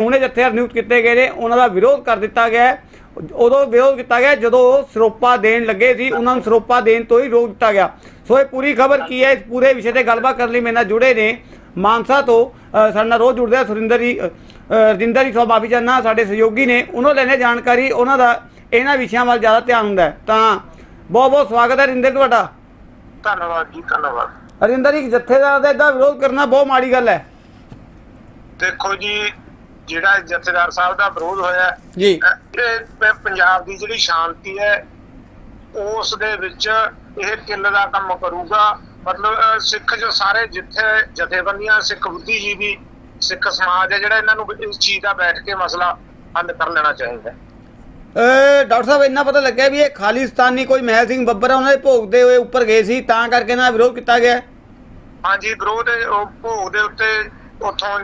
ਹੁਣੇ ਜਥੇਦਾਰ ਨਿਯੁਕਤ ਕੀਤੇ ਗਏ ਨੇ ਉਹਨਾਂ ਦਾ ਵਿਰੋਧ ਕਰ ਦਿੱਤਾ ਗਿਆ। ਉਦੋਂ ਵਿਰੋਧ ਕੀਤਾ ਗਿਆ ਜਦੋਂ ਉਹ ਸਰੋਪਾ ਦੇਣ ਲੱਗੇ ਸੀ ਉਹਨਾਂ ਨੂੰ ਸਰੋਪਾ ਦੇਣ ਤੋਂ ਹੀ ਰੋਕ ਦਿੱਤਾ ਗਿਆ। ਸੋ ਇਹ ਪੂਰੀ ਖਬਰ ਕੀ ਹੈ? ਇਸ ਪੂਰੇ ਵਿਸ਼ੇ ਤੇ ਗੱਲਬਾਤ ਕਰਨ ਲਈ ਮੇਰੇ ਨਾਲ ਜੁੜੇ ਨੇ ਮਾਨਸਾ ਤੋਂ ਸਾਡੇ ਨਾਲ ਰੋਜ਼ ਜੁੜਦੇ ਆ ਸੁਰਿੰਦਰ ਜੀ ਰਜਿੰਦਰ ਜੀ ਸੋ ਮਾਫੀ ਚਾਹੁੰਦਾ ਸਾਡੇ ਸਹਿਯੋਗੀ ਨੇ। ਉਹਨਾਂ ਲੈਣੇ ਜਾਣਕਾਰੀ ਉਹਨਾਂ ਦਾ ਇਹਨਾਂ ਵਿਸ਼ਿਆਂ ਵੱਲ ਜ਼ਿਆਦਾ ਧਿਆਨ ਹੁੰਦਾ ਹੈ। ਤਾਂ ਬਹੁਤ ਬਹੁਤ ਸਵਾਗਤ ਹੈ ਰਜਿੰਦਰ ਤੁਹਾਡਾ। ਧੰਨਵਾਦ ਜੀ ਧੰਨਵਾਦ। ਰਜਿੰਦਰ ਜੀ ਜਥੇਦਾਰ ਦਾ ਇਦਾਂ ਵਿਰੋਧ ਕਰਨਾ ਬਹੁਤ ਮਾੜੀ ਗੱਲ ਹੈ। ਦੇਖੋ ਜੀ ਜਿਹੜਾ ਜਥੇਦਾਰ ਸਾਹਿਬ ਦਾ ਵਿਰੋਧ ਹੋਇਆ ਜੀ। ਇਹ ਪੰਜਾਬ ਦੀ ਜਿਹੜੀ ਸ਼ਾਂਤੀ ਹੈ ਉਸ ਦੇ ਵਿੱਚ ਇਹ ਕਿੱਲ ਦਾ ਕੰਮ ਕਰੂਗਾ। ਮਤਲਬ ਸਿੱਖ ਜੋ ਸਾਰੇ ਜਿੱਥੇ ਜਥੇਬੰਦੀਆਂ ਸਿੱਖ ਬੁੱਧੀਜੀਵੀ ਸਿੱਖ ਸਮਾਜ ਹੈ ਜਿਹੜਾ ਇਹਨਾਂ ਨੂੰ ਇਸ ਚੀਜ਼ ਦਾ ਬੈਠ ਕੇ ਮਸਲਾ ਹੱਲ ਕਰ ਲੈਣਾ ਚਾਹੀਦਾ ਡਾਕਟਰ ਸਾਹਿਬ ਇੰਨਾ ਪਤਾ ਲੱਗਿਆ ਵੀ ਇਹ ਖਾਲਿਸਤਾਨੀ ਕੋਈ ਮਹਿਲ ਸਿੰਘ ਬੱਬਰ ਉਹਨਾਂ ਦੇ ਭੋਗਦੇ ਹੋਏ ਉੱਪਰ ਗਏ ਸੀ ਤਾਂ ਕਰਕੇ ਇਹਨਾਂ ਦਾ ਵਿਰੋਧ ਕੀਤਾ ਗਿਆ। ਹਾਂਜੀ ਵਿਰੋਧ ਉਹ ਭੋਗ ਦੇ ਉੱਤੇ ਉੱਥੋਂ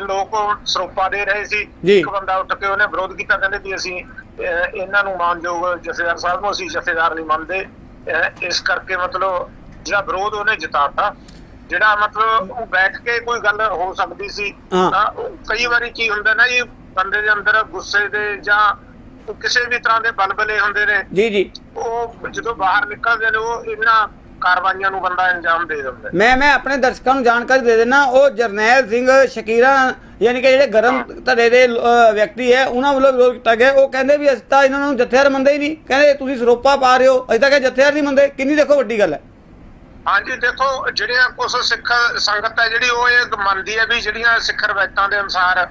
ਲੋਕ ਸਰੋਪਾ ਦੇ ਰਹੇ ਸੀ। ਇੱਕ ਬੰਦਾ ਉੱਠ ਕੇ ਉਹਨੇ ਵਿਰੋਧ ਕੀਤਾ ਕਹਿੰਦੇ ਵੀ ਅਸੀਂ ਇਹਨਾਂ ਨੂੰ ਮਾਨਯੋਗ ਜਥੇਦਾਰ ਸਾਹਿਬ ਨੂੰ ਅਸੀਂ ਜਥੇਦਾਰ ਨਹੀਂ ਮੰਨਦੇ ਇਸ ਕਰਕੇ ਮਤਲਬ ਜਿਹੜਾ ਵਿਰੋਧ ਉਹਨੇ ਜਿਤਾਤਾ ਜਿਹੜਾ ਮਤਲਬ ਉਹ ਬੈਠ ਕੇ ਕੋਈ ਗੱਲ ਹੋ ਸਕਦੀ ਸੀ। ਤਾਂ ਕਈ ਵਾਰੀ ਕੀ ਹੁੰਦਾ ਨਾ ਜੀ ਬੰਦੇ ਦੇ ਅੰਦਰ ਗੁੱਸੇ ਦੇ ਜਾਂ ਕਿਸੇ ਵੀ ਤਰ੍ਹਾਂ ਦੇ ਬਲਬਲੇ ਹੁੰਦੇ ਨੇ ਜੀ ਜੀ ਉਹ ਜਦੋਂ ਬਾਹਰ ਨਿਕਲਦੇ ਨੇ ਉਹ ਇਹਨਾਂ ਕਾਰਵਾਈਆਂ ਨੂੰ ਬੰਦਾ ਅੰਜਾਮ ਦੇ ਦਿੰਦਾ। ਮੈਂ ਮੈਂ ਆਪਣੇ ਦਰਸ਼ਕਾਂ ਨੂੰ ਜਾਣਕਾਰੀ ਦੇ ਦੇਣਾ ਉਹ ਜਰਨੈਲ ਸਿੰਘ ਸ਼ਕੀਰਾ ਯਾਨੀ ਕਿ ਜਿਹੜੇ ਗਰਮ ਧੜੇ ਦੇ ਵਿਅਕਤੀ ਹੈ ਉਹਨਾਂ ਵੱਲੋਂ ਵਿਰੋਧ ਕੀਤਾ ਗਿਆ। ਉਹ ਕਹਿੰਦੇ ਵੀ ਅਸੀਂ ਤਾਂ ਇਹਨਾਂ ਨੂੰ ਜਥੇਦਾਰ ਮੰਨਦੇ ਹੀ ਨਹੀਂ। ਕਹਿੰਦੇ ਤੁਸੀਂ ਸਰੋਪਾ ਪਾ ਰਹੇ ਹੋ ਅਸੀਂ ਤਾਂ ਕਿ ਜਥੇਦਾਰ ਨਹੀਂ ਮੰਨਦੇ। ਕਿੰਨੀ ਦੇਖੋ ਵੱਡੀ ਗੱਲ ਹੈ। ਹਾਂਜੀ ਦੇਖੋ ਜਿਹੜੀਆਂ ਕੁਝ ਸਿੱਖ ਸੰਗਤ ਹੈ ਜਿਹੜੀ ਉਹ ਇਹ ਮੰਨਦੀ ਹੈ ਵੀ ਜਿਹੜੀਆਂ ਸਿੱਖ ਰਵਾਇਤਾਂ ਦੇ ਅਨੁਸਾਰ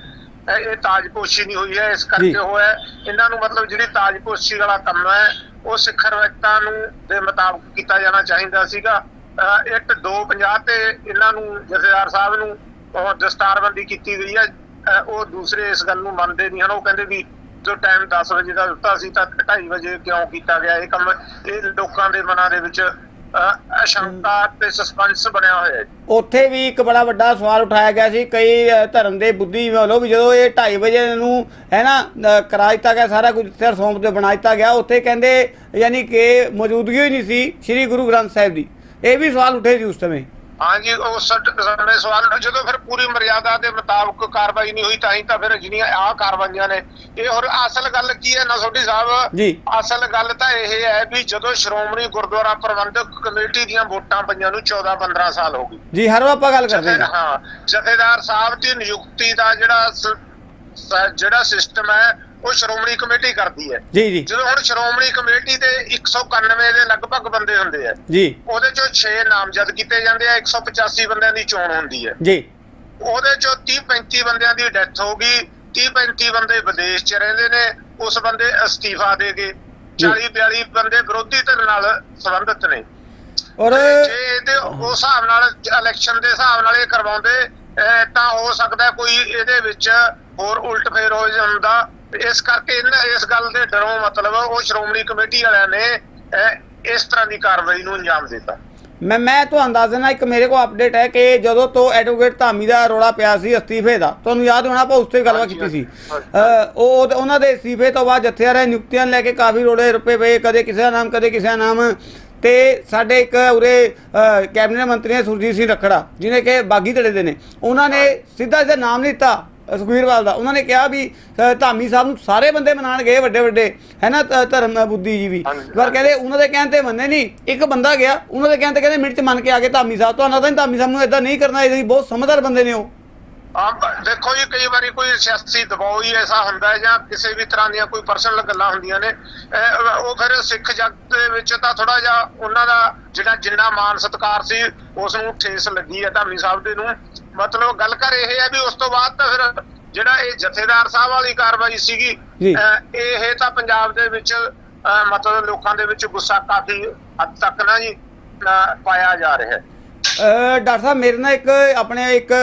ਇਹ ਤਾਜਪੋਸ਼ੀ ਨਹੀਂ ਹੋਈ ਹੈ ਇਸ। ਕਰਕੇ ਹੋਇਆ। ਇਹਨਾਂ ਨੂੰ ਮਤਲਬ ਜਿਹੜੀ ਤਾਜਪੋਸ਼ੀ ਵਾਲਾ ਕੰਮ ਹੈ ਉਹ ਸਿੱਖ ਰਵਾਇਤਾਂ ਨੂੰ ਦੇ ਮੁਤਾਬਕ ਕੀਤਾ ਜਾਣਾ ਚਾਹੀਦਾ ਸੀਗਾ ਇੱਟ 250 ਤੇ ਇਹਨਾਂ ਨੂੰ ਜਥੇਦਾਰ ਸਾਹਿਬ ਨੂੰ ਉਹ ਦਸਤਾਰਬੰਦੀ ਕੀਤੀ ਗਈ ਹੈ ਉਹ ਦੂਸਰੇ ਇਸ ਗੱਲ ਨੂੰ ਮੰਨਦੇ ਨਹੀਂ ਹਨ ਉਹ ਕਹਿੰਦੇ ਵੀ ਜੋ ਟਾਈਮ 10 ਵਜੇ ਦਾ ਦਿੱਤਾ ਸੀ ਤਾਂ 2:30 ਵਜੇ ਕਿਉਂ ਕੀਤਾ ਗਿਆ ਇਹ ਕੰਮ ਇਹ ਲੋਕਾਂ ਦੇ ਮਨਾਂ ਦੇ ਵਿੱਚ ਅਸ਼ੰਕਾ ਤੇ ਸਸਪੈਂਸ ਬਣਿਆ ਹੋਇਆ ਹੈ ਉੱਥੇ ਵੀ ਇੱਕ ਬੜਾ ਵੱਡਾ ਸਵਾਲ ਉਠਾਇਆ ਗਿਆ ਸੀ, ਕਈ ਧਰਮ ਦੇ ਬੁੱਧੀ ਵੱਲੋਂ ਵੀ ਜਦੋਂ ਇਹ 2:30 ਵਜੇ ਨੂੰ, ਹੈ ਨਾ ਕਰਾ ਦਿੱਤਾ ਗਿਆ, ਸਾਰਾ ਕੁਝ ਸਿਰ ਸੌਂਪ ਤੇ ਬਣਾ ਦਿੱਤਾ ਗਿਆ, ਉੱਥੇ ਕਹਿੰਦੇ, ਯਾਨੀ ਕਿ ਮੌਜੂਦਗੀ ਹੀ ਨਹੀਂ ਸੀ ਸ੍ਰੀ ਗੁਰੂ ਗ੍ਰੰਥ ਸਾਹਿਬ ਦੀ। ਇਹ ਵੀ ਸਵਾਲ ਉੱਠੇ ਸੀ ਉਸ ਸਮੇਂ। ਹਾਂਜੀ ਉਹ ਸਮੇਂ ਸਵਾਲ ਉੱਠੇ, ਜਦੋਂ ਫਿਰ ਪੂਰੀ ਮਰਿਆਦਾ ਦੇ ਮੁਤਾਬਕ ਕਾਰਵਾਈ ਨਹੀਂ ਹੋਈ ਤਾਂ ਹੀ ਤਾਂ ਫਿਰ ਜਿਹੜੀਆਂ ਆਹ ਕਾਰਵਾਈਆਂ ਨੇ। ਇਹ ਹੋਰ ਅਸਲ ਗੱਲ ਕੀ ਹੈ ਨਸੋਡੀ ਸਾਹਿਬ? ਜੀ। ਅਸਲ ਗੱਲ ਤਾਂ ਇਹ ਹੈ ਵੀ ਜਦੋਂ ਸ਼੍ਰੋਮਣੀ ਗੁਰਦੁਆਰਾ ਪ੍ਰਬੰਧਕ ਕਮੇਟੀ ਦੀਆਂ ਵੋਟਾਂ ਪਈਆਂ ਨੂੰ 14 15 ਸਾਲ ਹੋ ਗਏ। ਜੀ ਹਰ ਵਾਰ ਆਪਾਂ ਗੱਲ ਕਰਦੇ ਹਾਂ। ਹਾਂ ਜਥੇਦਾਰ ਸਾਹਿਬ ਦੀ ਨਿਯੁਕਤੀ ਦਾ ਜਿਹੜਾ ਜਿਹੜਾ ਸਿਸਟਮ ਹੈ ਉਹ ਸ਼੍ਰੋਮਣੀ ਕਮੇਟੀ ਕਰਦੀ ਹੈ। ਜੀ ਜੀ। ਜਦੋਂ ਹੁਣ ਸ਼੍ਰੋਮਣੀ ਕਮੇਟੀ ਦੇ 191 ਦੇ ਲਗਭਗ ਬੰਦੇ ਹੁੰਦੇ ਆ ਜੀ। ਉਹਦੇ ਚੋਂ 6 ਨਾਮਜ਼ਦ ਕੀਤੇ ਜਾਂਦੇ ਆ 185 ਬੰਦਿਆਂ ਦੀ ਚੋਣ ਹੁੰਦੀ ਹੈ। ਜੀ। ਉਹਦੇ ਚੋਂ 30 35 ਬੰਦਿਆਂ ਦੀ ਡੈਥ ਹੋ ਗਈ 30 35 ਬੰਦੇ ਵਿਦੇਸ਼ 'ਚ ਰਹਿੰਦੇ ਨੇ ਉਸ ਬੰਦੇ ਅਸਤੀਫਾ ਦੇ ਗਏ 40 42 ਬੰਦੇ ਵਿਰੋਧੀ ਧਿਰ ਨਾਲ ਸੰਬੰਧਿਤ ਨੇ। ਔਰ ਜੇ ਇਹਦੇ ਉਸ ਹਿਸਾਬ ਨਾਲ ਇਲੈਕਸ਼ਨ ਦੇ ਹਿਸਾਬ ਨਾਲ ਇਹ ਕਰਵਾਉਂਦੇ ਤਾਂ ਹੋ ਸਕਦਾ ਕੋਈ ਇਹਦੇ ਵਿੱਚ ਹੋਰ ਉਲਟ ਫੇਰ ਹੋ ਜਾਂਦਾ। ਇਸ ਕਰਕੇ ਇਹਨਾਂ ਇਸ ਗੱਲ ਦੇ ਡਰੋਂ ਮਤਲਬ ਉਹ ਸ਼੍ਰੋਮਣੀ ਕਮੇਟੀ ਵਾਲਿਆਂ ਨੇ ਇਸ ਤਰ੍ਹਾਂ ਦੀ ਕਾਰਵਾਈ ਨੂੰ ਅੰਜਾਮ ਦਿੱਤਾ। ਮੈਂ ਮੈਂ ਤੁਹਾਨੂੰ ਦੱਸ ਦੇਣਾ ਇੱਕ ਮੇਰੇ ਕੋਲ ਅਪਡੇਟ ਹੈ ਕਿ ਜਦੋਂ ਤੋਂ ਐਡਵੋਕੇਟ ਧਾਮੀ ਦਾ ਰੋਲਾ ਪਿਆ ਸੀ ਅਸਤੀਫੇ ਦਾ ਤੁਹਾਨੂੰ ਯਾਦ ਹੋਣਾ ਆਪਾਂ ਉਸ ਤੇ ਗੱਲਬਾਤ ਕੀਤੀ ਸੀ। ਉਹ ਉਹਨਾਂ ਦੇ ਅਸਤੀਫੇ ਤੋਂ ਬਾਅਦ ਜਥੇਦਾਰਾਂ ਨਿਯੁਕਤੀਆਂ ਲੈ ਕੇ ਕਾਫੀ ਰੋਲੇ ਰੁਪਏ ਪਏ ਕਦੇ ਕਿਸੇ ਦਾ ਨਾਮ ਕਦੇ ਕਿਸੇ ਦਾ ਨਾਮ। ਤੇ ਸਾਡੇ ਇੱਕ ਉਰੇ ਕੈਬਨਿਟ ਮੰਤਰੀ ਸੁਰਜੀਤ ਸਿੰਘ ਰੱਖੜਾ ਜਿਹਨੇ ਕਿ ਬਾਗੀ ਧੜੇ ਦੇ ਨੇ। ਉਹਨਾਂ ਨੇ ਸਿੱਧਾ ਸਿੱਧਾ ਨਾਮ ਨਹੀਂ ਸੁਖਬੀਰਵਾਲ ਦਾ। ਉਹਨਾਂ ਨੇ ਕਿਹਾ ਵੀ ਧਾਮੀ ਸਾਹਿਬ ਨੂੰ ਸਾਰੇ ਬੰਦੇ ਮਨਾਣ ਗਏ ਵੱਡੇ ਵੱਡੇ ਹੈ ਨਾ ਧਰਮ ਬੁੱਧੀ ਜੀ ਵੀ। ਪਰ ਕਹਿੰਦੇ ਉਹਨਾਂ ਦੇ ਕਹਿਣ ਤੇ ਮੰਨੇ ਨਹੀਂ। ਇੱਕ ਬੰਦਾ ਗਿਆ ਉਹਨਾਂ ਦੇ ਕਹਿਣ ਤੇ ਕਹਿੰਦੇ ਮਿੰਟ ਚ ਮੰਨ ਕੇ ਆ ਗਏ ਧਾਮੀ ਸਾਹਿਬ। ਤੁਹਾਨੂੰ ਤਾਂ ਧਾਮੀ ਸਾਹਿਬ ਨੂੰ ਇਦਾਂ ਨਹੀਂ ਕਰਨਾ ਇਹ ਬਹੁਤ ਸਮਝਦਾਰ ਬੰਦੇ ਨੇ ਉਹ। ਦੇਖੋ ਜੀ ਕਈ ਵਾਰੀ ਕੋਈ ਸਿਆਸੀ ਦਬਾਅ ਹੀ ਐਸਾ ਹੁੰਦਾ ਹੈ ਜਾਂ ਕਿਸੇ ਵੀ ਤਰ੍ਹਾਂ ਦੀਆਂ ਕੋਈ ਪਰਸਨਲ ਗੱਲਾਂ ਹੁੰਦੀਆਂ ਨੇ। ਉਹ ਫਿਰ ਸਿੱਖ ਜਗਤ ਦੇ ਵਿੱਚ ਤਾਂ ਥੋੜਾ ਜਿਹਾ ਉਹਨਾਂ ਦਾ ਜਿਹੜਾ ਜਿੰਨਾ ਮਾਨ ਸਤਿਕਾਰ ਸੀ ਉਸ ਨੂੰ ਠੇਸ ਲੱਗੀ ਹੈ ਧਾਮੀ ਸਾਹਿਬ ਦੇ ਨੂੰ। ਮਤਲਬ ਗੱਲ ਕਰ ਇਹ ਹੈ ਵੀ ਉਸ ਤੋਂ ਬਾਅਦ ਤਾਂ ਫਿਰ ਜਿਹੜਾ ਇਹ ਜਥੇਦਾਰ ਸਾਹਿਬ ਵਾਲੀ ਕਾਰਵਾਈ ਸੀਗੀ ਇਹ ਤਾਂ ਪੰਜਾਬ ਦੇ ਵਿੱਚ ਮਤਲਬ ਲੋਕਾਂ ਦੇ ਵਿੱਚ ਗੁੱਸਾ ਕਾਫੀ ਹੱਦ ਤੱਕ ਨਾ ਜੀ ਪਾਇਆ ਜਾ ਰਿਹਾ ਹੈ। ਡਾਕਟਰ ਸਾਹਿਬ ਮੇਰੇ ਨਾਲ ਇੱਕ ਆਪਣੇ ਇੱਕ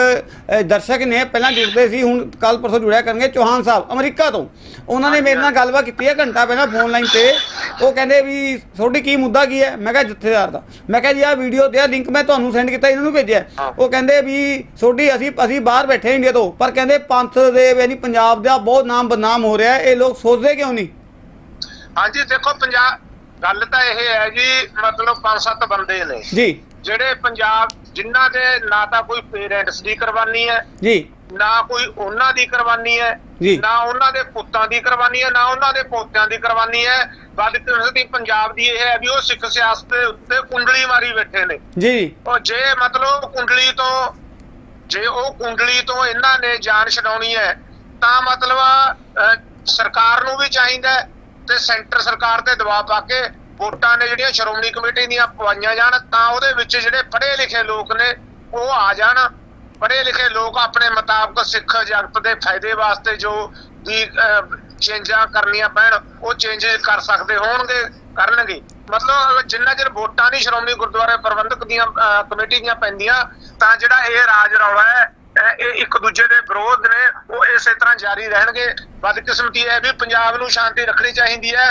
ਦਰਸ਼ਕ ਨੇ ਪਹਿਲਾਂ ਜੁੜਦੇ ਸੀ ਹੁਣ ਕੱਲ ਪਰਸੋਂ ਜੁੜਿਆ ਕਰਨਗੇ ਚੌਹਾਨ ਸਾਹਿਬ ਅਮਰੀਕਾ ਤੋਂ। ਉਹਨਾਂ ਨੇ ਮੇਰੇ ਨਾਲ ਗੱਲਬਾਤ ਕੀਤੀ ਹੈ ਘੰਟਾ ਪਹਿਲਾਂ ਫੋਨ ਲਾਈਨ ਤੇ। ਉਹ ਕਹਿੰਦੇ ਵੀ ਤੁਹਾਡੀ ਕੀ ਮੁੱਦਾ ਕੀ ਹੈ? ਮੈਂ ਕਿਹਾ ਜਥੇਦਾਰ ਦਾ। ਮੈਂ ਕਿਹਾ ਜੀ ਆਹ ਵੀਡੀਓ ਤੇ ਆ ਲਿੰਕ ਮੈਂ ਤੁਹਾਨੂੰ ਸੈਂਡ ਕੀਤਾ ਇਹਨਾਂ ਨੂੰ ਭੇਜਿਆ। ਉਹ ਕਹਿੰਦੇ ਵੀ ਤੁਹਾਡੀ ਅਸੀਂ ਅਸੀਂ ਬਾਹਰ ਬੈਠੇ ਇੰਡੀਆ ਤੋਂ। ਪਰ ਕਹਿੰਦੇ ਪੰਥ ਦੇ ਯਾਨੀ ਪੰਜਾਬ ਦਾ ਬਹੁਤ ਨਾਮ ਬਦਨਾਮ ਹੋ ਰਿਹਾ ਇਹ ਲੋਕ ਸੋਚਦੇ ਕਿਉਂ ਨਹੀਂ? ਹਾਂਜੀ ਦੇਖੋ ਪੰਜਾਬ ਗੱਲ ਤਾਂ ਇਹ ਹੈ ਜੀ ਮਤਲਬ ਪੰਜ ਸੱਤ ਬੰਦੇ ਨੇ। ਜੀ। ਜਿਹੜੇ ਪੰਜਾਬ ਜਿਨ੍ਹਾਂ ਦੇ ਨਾ ਤਾਂ ਕੋਈ ਪੇਰੈਂਟਸ ਦੀ ਕੁਰਬਾਨੀ ਹੈ ਜੀ। ਨਾ ਕੋਈ ਉਹਨਾਂ ਦੀ ਕੁਰਬਾਨੀ ਹੈ। ਨਾ ਉਹਨਾਂ ਦੇ ਪੁੱਤਾਂ ਦੀ ਕੁਰਬਾਨੀ ਹੈ ਨਾ ਉਹਨਾਂ ਦੇ ਪੋਤਿਆਂ ਦੀ ਕੁਰਬਾਨੀ ਹੈ। ਬਦਕਿਸਮਤੀ ਪੰਜਾਬ ਦੀ ਇਹ ਹੈ ਵੀ ਉਹ ਸਿੱਖ ਸਿਆਸਤ ਦੇ ਉੱਤੇ ਕੁੰਡਲੀ ਮਾਰੀ ਬੈਠੇ ਨੇ। ਜੀ। ਉਹ ਜੇ ਮਤਲਬ ਕੁੰਡਲੀ ਤੋਂ ਜੇ ਉਹ ਕੁੰਡਲੀ ਤੋਂ ਇਹਨਾਂ ਨੇ ਜਾਨ ਛਡਾਉਣੀ ਹੈ ਤਾਂ ਮਤਲਬ ਸਰਕਾਰ ਨੂੰ ਵੀ ਚਾਹੀਦਾ ਤੇ ਸੈਂਟਰ ਸਰਕਾਰ ਤੇ ਦਬਾਅ ਪਾ ਕੇ ਵੋਟਾਂ ਨੇ ਜਿਹੜੀਆਂ ਸ਼੍ਰੋਮਣੀ ਕਮੇਟੀ ਦੀਆਂ ਪਵਾਈਆਂ ਜਾਣ, ਤਾਂ ਉਹਦੇ ਵਿੱਚ ਜਿਹੜੇ ਪੜ੍ਹੇ ਲਿਖੇ ਲੋਕ ਨੇ, ਉਹ ਆ ਜਾਣ। ਪੜ੍ਹੇ ਲਿਖੇ ਲੋਕ ਆਪਣੇ ਮੁਤਾਬਕ ਸਿੱਖ ਜਗਤ ਦੇ ਫਾਇਦੇ ਵਾਸਤੇ ਜੋ ਵੀ ਚੇਂਜਾਂ ਕਰਨੀਆਂ ਪੈਣ, ਉਹ ਚੇਂਜ ਕਰ ਸਕਦੇ ਹੋਣਗੇ, ਕਰਨਗੇ। ਮਤਲਬ ਜਿੰਨਾ ਚਿਰ ਵੋਟਾਂ ਨਹੀਂ ਸ਼੍ਰੋਮਣੀ ਗੁਰਦੁਆਰੇ ਪ੍ਰਬੰਧਕ ਦੀਆਂ ਕਮੇਟੀ ਦੀਆਂ ਪੈਂਦੀਆਂ, ਤਾਂ ਜਿਹੜਾ ਇਹ ਰਾਜ ਰੌਲਾ ਹੈ ਇਹ ਇੱਕ ਦੂਜੇ ਦੇ ਵਿਰੋਧ ਨੇ ਉਹ ਇਸੇ ਤਰ੍ਹਾਂ ਜਾਰੀ ਰਹਿਣਗੇ। ਬਦਕਿਸਮਤੀ ਹੈ ਵੀ ਪੰਜਾਬ ਨੂੰ ਸ਼ਾਂਤੀ ਰੱਖਣੀ ਚਾਹੀਦੀ। ਹੈ।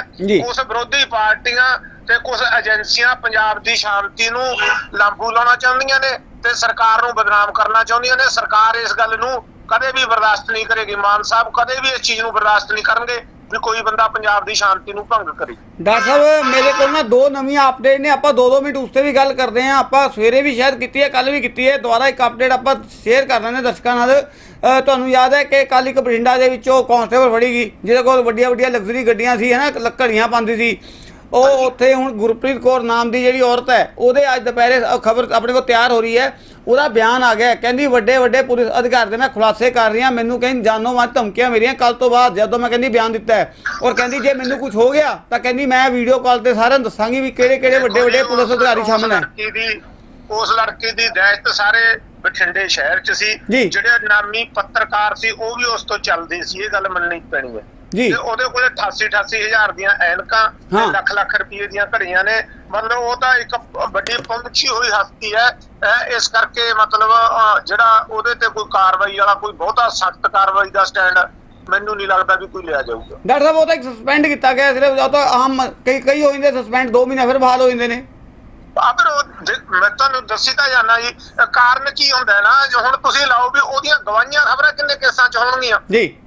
ਉਸ ਵਿਰੋਧੀ ਪਾਰਟੀਆਂ ਤੇ ਕੁਝ ਏਜੰਸੀਆਂ ਪੰਜਾਬ ਦੀ ਸ਼ਾਂਤੀ ਨੂੰ ਲਾਂਬੂ ਲਾਉਣਾ ਚਾਹੁੰਦੀਆਂ ਨੇ ਤੇ ਸਰਕਾਰ ਨੂੰ ਬਦਨਾਮ ਕਰਨਾ ਚਾਹੁੰਦੀਆਂ ਨੇ। ਸਰਕਾਰ ਇਸ ਗੱਲ ਨੂੰ ਕਦੇ ਵੀ ਬਰਦਾਸ਼ਤ ਨਹੀਂ ਕਰੇਗੀ। ਮਾਨ ਸਾਹਿਬ ਕਦੇ ਵੀ ਇਸ ਚੀਜ਼ ਨੂੰ ਬਰਦਾਸ਼ਤ ਨਹੀਂ ਕਰਨਗੇ। ਵੀ ਕੋਈ ਬੰਦਾ ਪੰਜਾਬ ਦੀ ਸ਼ਾਂਤੀ ਨੂੰ ਭੰਗ ਕਰੇ। ਡਾਕਟਰ ਸਾਹਿਬ, ਮੇਰੇ ਕੋਲ ਨਾ ਦੋ ਨਵੀਆਂ ਅਪਡੇਟ ਨੇ, ਆਪਾਂ 2-2 ਮਿੰਟ ਉਸ ਤੇ ਵੀ ਗੱਲ ਕਰਦੇ ਹਾਂ। ਆਪਾਂ ਸਵੇਰੇ ਵੀ ਸ਼ਾਇਦ ਕੀਤੀ ਹੈ ਕੱਲ ਵੀ ਕੀਤੀ ਹੈ। ਦੁਬਾਰਾ ਇੱਕ ਅਪਡੇਟ ਆਪਾਂ ਸ਼ੇਅਰ ਕਰ ਲੈਂਦੇ ਹਾਂ ਦਰਸ਼ਕਾਂ ਨਾਲ। ਤੁਹਾਨੂੰ ਯਾਦ ਹੈ ਕਿ ਕੱਲ ਇੱਕ ਬਠਿੰਡਾ ਦੇ ਵਿੱਚੋਂ ਕਾਂਸਟੇਬਲ ਫੜੀ ਗਈ, ਜਿਹਦੇ ਕੋਲ ਵੱਡੀਆਂ ਵੱਡੀਆਂ ਲਗਜ਼ਰੀ ਗੱਡੀਆਂ ਸੀ, ਹੈ ਨਾ, ਲੱਕੜੀਆਂ ਪਾਉਂਦੀ ਸੀ। ਉਹ ਉੱਥੇ ਹੁਣ ਗੁਰਪ੍ਰੀਤ ਕੌਰ ਨਾਮ ਦੀ ਜਿਹੜੀ ਔਰਤ ਹੈ ਉਹਦੇ ਅੱਜ ਦੁਪਹਿਰੇ ਖਬਰ ਆਪਣੇ ਕੋਲ ਤਿਆਰ ਹੋ ਰਹੀ ਹੈ। ਉਹਦਾ ਬਿਆਨ ਆ ਗਿਆ। ਕਹਿੰਦੀ ਵੱਡੇ ਵੱਡੇ ਪੁਲਿਸ ਅਧਿਕਾਰੀ ਦੇ ਮੈਂ ਖੁਲਾਸੇ ਕਰ ਰਹੀ ਹਾਂ। ਮੈਨੂੰ ਕਹਿੰਦੀ ਜਾਨੋਂ ਮਾਰ ਧਮਕੀਆਂ ਮੇਰੀਆਂ ਕੱਲ ਤੋਂ ਬਾਅਦ ਜਦੋਂ ਮੈਂ ਕਹਿੰਦੀ ਬਿਆਨ ਦਿੱਤਾ ਹੈ। ਔਰ ਕਹਿੰਦੀ ਜੇ ਮੈਨੂੰ ਕੁਝ ਹੋ ਗਿਆ ਤਾਂ ਕਹਿੰਦੀ ਮੈਂ ਵੀਡੀਓ ਕਾਲ ਤੇ ਸਾਰਿਆਂ ਨੂੰ ਦੱਸਾਂਗੀ ਵੀ ਕਿਹੜੇ ਕਿਹੜੇ ਵੱਡੇ ਵੱਡੇ ਪੁਲਿਸ ਅਧਿਕਾਰੀ ਸ਼ਾਮਲ ਹੈ। ਉਸ ਲੜਕੀ ਦੀ ਦਹਿਸ਼ਤ ਸਾਰੇ ਬਠਿੰਡੇ ਸ਼ਹਿਰ 'ਚ ਸੀ। ਜਿਹੜੇ ਨਾਮੀ ਪੱਤਰਕਾਰ ਸੀ ਉਹ ਵੀ ਉਸ ਤੋਂ ਚੱਲਦੇ ਸੀ। ਇਹ ਗੱਲ ਮੰਨਣੀ ਪੈਣੀ ਹੈ। ਤੇ ਉਹਦੇ ਕੋਲੇ 88 88 ਹਜ਼ਾਰ ਦੀਆਂ ਐਨਕਾਂ ਤੇ। ਲੱਖ ਲੱਖ ਰੁਪਏ ਦੀਆਂ ਘੜੀਆਂ ਨੇ। ਮਤਲਬ ਉਹ ਤਾਂ ਇੱਕ ਵੱਡੀ ਪਹੁੰਚੀ ਹੋਈ ਹਸਤੀ ਹੈ। ਇਸ ਕਰਕੇ ਮਤਲਬ ਜਿਹੜਾ ਉਹਦੇ ਤੇ ਕੋਈ ਕਾਰਵਾਈ ਵਾਲਾ ਕੋਈ ਬਹੁਤਾ ਸਖਤ ਕਾਰਵਾਈ ਦਾ ਸਟੈਂਡ ਮੈਨੂੰ ਨਹੀਂ ਲੱਗਦਾ ਵੀ ਕੋਈ ਲਿਆ ਜਾਊਗਾ। ਡਾਕਟਰ ਸਾਹਿਬ ਉਹ ਤਾਂ ਇੱਕ ਸਸਪੈਂਡ ਕੀਤਾ ਗਿਆ ਸਿਰਫ ਉਹ ਤਾਂ ਆਮ ਕਈ ਕਈ ਹੋ ਜਾਂਦੇ ਸਸਪੈਂਡ 2 ਮਹੀਨੇ ਫਿਰ ਬਹਾਲ ਹੋ ਜਾਂਦੇ ਨੇ। ਆ ਫਿਰ ਉਹ ਦੇ- ਮੈਂ ਤੁਹਾਨੂੰ ਦੱਸੀ ਤਾਂ ਜਾਣਾ ਜੀ ਕਾਰਨ ਕੀ ਹੁੰਦਾ ਨਾ ਜੋ ਹੁਣ ਤੁਸੀਂ ਲਾਓ ਵੀ ਉਹਦੀਆਂ ਗਵਾਹੀਆਂ ਖਬਰਾਂ ਕਿੰਨੇ ਕੇਸਾਂ 'ਚ ਹੋਣਗੀਆਂ? ਜੀ।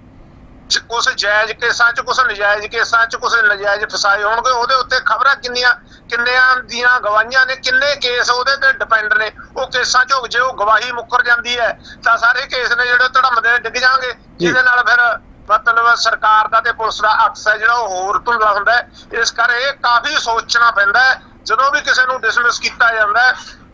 ਕੁਛ ਜਾਇਜ਼ ਕੇਸਾਂ 'ਚ ਕੁਛ ਨਜਾਇਜ਼ ਕੇਸਾਂ 'ਚ ਕੁਛ ਨਜਾਇਜ਼ ਫਸਾਏ ਹੋਣਗੇ ਉਹਦੇ ਉੱਤੇ ਖਬਰਾਂ ਕਿੰਨੀਆਂ ਕਿੰਨਿਆਂ ਦੀਆਂ ਗਵਾਹੀਆਂ ਨੇ ਕਿੰਨੇ ਕੇਸ ਉਹਦੇ ਤੇ ਡਿਪੈਂਡ ਨੇ। ਉਹ ਕੇਸਾਂ 'ਚੋਂ ਜੇ ਉਹ ਗਵਾਹੀ ਮੁੱਕਰ ਜਾਂਦੀ ਹੈ ਤਾਂ ਸਾਰੇ ਕੇਸ ਨੇ ਜਿਹੜੇ ਧੜਮਦੇ ਡਿੱਗ ਜਾਣਗੇ। ਜਿਹਦੇ ਨਾਲ ਫਿਰ ਮਤਲਬ ਸਰਕਾਰ ਦਾ ਤੇ ਪੁਲਿਸ ਦਾ ਅਕਸ ਹੈ ਜਿਹੜਾ ਉਹ ਹੋਰ ਧੁੰਦਲਾ ਹੁੰਦਾ ਇਸ ਕਰ ਇਹ ਕਾਫੀ ਸੋਚਣਾ ਪੈਂਦਾ ਜਦੋਂ ਵੀ ਕਿਸੇ ਨੂੰ ਡਿਸਮਿਸ ਕੀਤਾ ਜਾਂਦਾ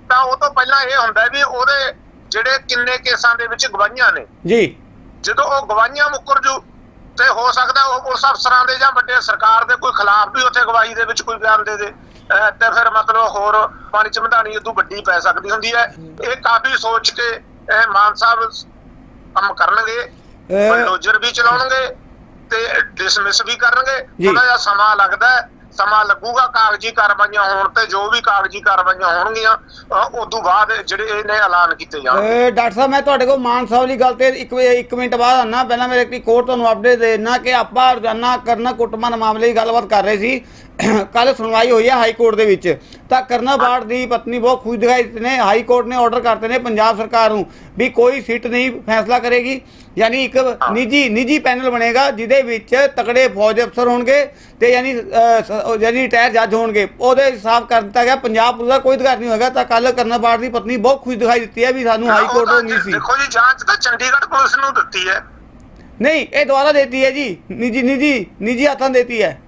ਤਾਂ ਉਹ ਤੋਂ ਪਹਿਲਾਂ ਇਹ ਹੁੰਦਾ ਵੀ ਉਹਦੇ ਜਿਹੜੇ ਕਿੰਨੇ ਕੇਸਾਂ ਦੇ ਵਿੱਚ ਗਵਾਹੀਆਂ ਨੇ। ਜੀ। ਜਦੋਂ ਉਹ ਗਵਾਹੀਆਂ ਮੁੱਕਰ ਜੂ ਤੇ ਹੋ ਸਕਦਾ ਉਹ ਪੁਲਿਸ ਅਫਸਰਾਂ ਦੇ ਜਾਂ ਵੱਡੇ ਸਰਕਾਰ ਦੇ ਕੋਈ ਖਿਲਾਫ ਵੀ ਉੱਥੇ ਗਵਾਹੀ ਦੇ ਵਿੱਚ ਕੋਈ ਬਿਆਨ ਦੇ ਦੇ। ਤੇ ਫਿਰ ਮਤਲਬ ਹੋਰ ਪਾਣੀ ਚ ਮਧਾਣੀ ਉਦੋਂ ਵੱਡੀ ਪੈ ਸਕਦੀ ਹੁੰਦੀ ਹੈ। ਇਹ ਕਾਫੀ ਸੋਚ ਕੇ ਇਹ ਮਾਨ ਸਾਹਿਬ ਕੰਮ ਕਰਨਗੇ ਬਲਡੋਜ਼ਰ ਵੀ ਚਲਾਉਣਗੇ ਤੇ ਡਿਸਮਿਸ ਵੀ ਕਰਨਗੇ। ਥੋੜਾ ਜਿਹਾ ਸਮਾਂ ਲੱਗਦਾ ਹੈ। ਸਮਾਂ ਲੱਗੂਗਾ, ਕਾਗਜ਼ੀ ਕਾਰਵਾਈਆਂ ਹੋਣ ਤੇ ਜੋ ਵੀ ਕਾਗਜ਼ੀ ਕਾਰਵਾਈਆਂ ਹੋਣਗੀਆਂ, ਅਹ ਉਦੋਂ ਬਾਅਦ ਜਿਹੜੇ ਇਹਨੇ ਐਲਾਨ ਕੀਤੇ ਜਾਣਗੇ। ਡਾਕਟਰ ਸਾਹਿਬ, ਮੈਂ ਤੁਹਾਡੇ ਕੋਲ ਮਾਨ ਸਾਹਿਬ ਦੀ ਗੱਲ ਤੇ ਇੱਕ ਇੱਕ ਮਿੰਟ ਬਾਅਦ ਆਣਾ ਪਹਿਲਾਂ ਮੇਰੇ ਇੱਕ ਕੋਰਟ ਤੁਹਾਨੂੰ ਅਪਡੇਟ ਦੇ ਦੇਣਾ ਕਿ ਆਪਾਂ ਰੋਜ਼ਾਨਾ ਕਰਨਾ ਕੁੱਟਮਾਰ ਮਾਮਲੇ ਦੀ ਗੱਲਬਾਤ ਕਰ ਰਹੇ ਸੀ। ਕੱਲ ਸੁਣਵਾਈ ਹੋਈ ਹੈ ਹਾਈ ਕੋਰਟ ਦੇ ਵਿੱਚ। ਤਾਂ ਕਰਨਾ ਬਾੜ ਦੀ ਪਤਨੀ ਬਹੁਤ ਖੁਸ਼ ਦਿਖਾਈ ਦਿੱਤੇ ਨੇ ਹਾਈ ਕੋਰਟ ਨੇ ਆਰਡਰ ਕਰਤੇ ਨੇ ਪੰਜਾਬ ਸਰਕਾਰ ਨੂੰ ਵੀ ਕੋਈ ਸਿੱਟ ਨਹੀਂ ਫੈਸਲਾ ਕਰੇਗੀ। ਯਾਨੀ ਇੱਕ ਨਿੱਜੀ ਨਿੱਜੀ ਪੈਨਲ ਬਣੇਗਾ ਜਿਹਦੇ ਵਿੱਚ ਤਕੜੇ ਫੌਜ ਅਫਸਰ ਹੋਣਗੇ ਤੇ ਯਾਨੀ ਯਾਨੀ ਰਿਟਾਇਰ ਜੱਜ ਹੋਣਗੇ। ਉਹਦੇ ਹਿਸਾਬ ਕਰ ਦਿੱਤਾ ਗਿਆ ਪੰਜਾਬ ਪੁਲਿਸ ਦਾ ਕੋਈ ਅਧਿਕਾਰ ਨਹੀਂ ਹੋਏਗਾ। ਤਾਂ ਕੱਲ ਕਰਨਾ ਬਾੜ ਦੀ ਪਤਨੀ ਬਹੁਤ ਖੁਸ਼ ਦਿਖਾਈ ਦਿੱਤੀ ਹੈ ਵੀ ਸਾਨੂੰ ਹਾਈ ਕੋਰਟ ਤੋਂ ਉਮੀਦ ਸੀ। ਦੇਖੋ ਜੀ ਜਾਂਚ ਤਾਂ ਚੰਡੀਗੜ੍ਹ ਪੁਲਿਸ ਨੂੰ ਦਿੱਤੀ ਹੈ। ਨਹੀਂ ਇਹ ਦੁਬਾਰਾ ਦੇਤੀ ਹੈ ਜੀ। ਨਿੱਜੀ ਨਿੱਜੀ ਨਿੱਜੀ ਹੱਥਾਂ ਦੇਤੀ ਹੈ।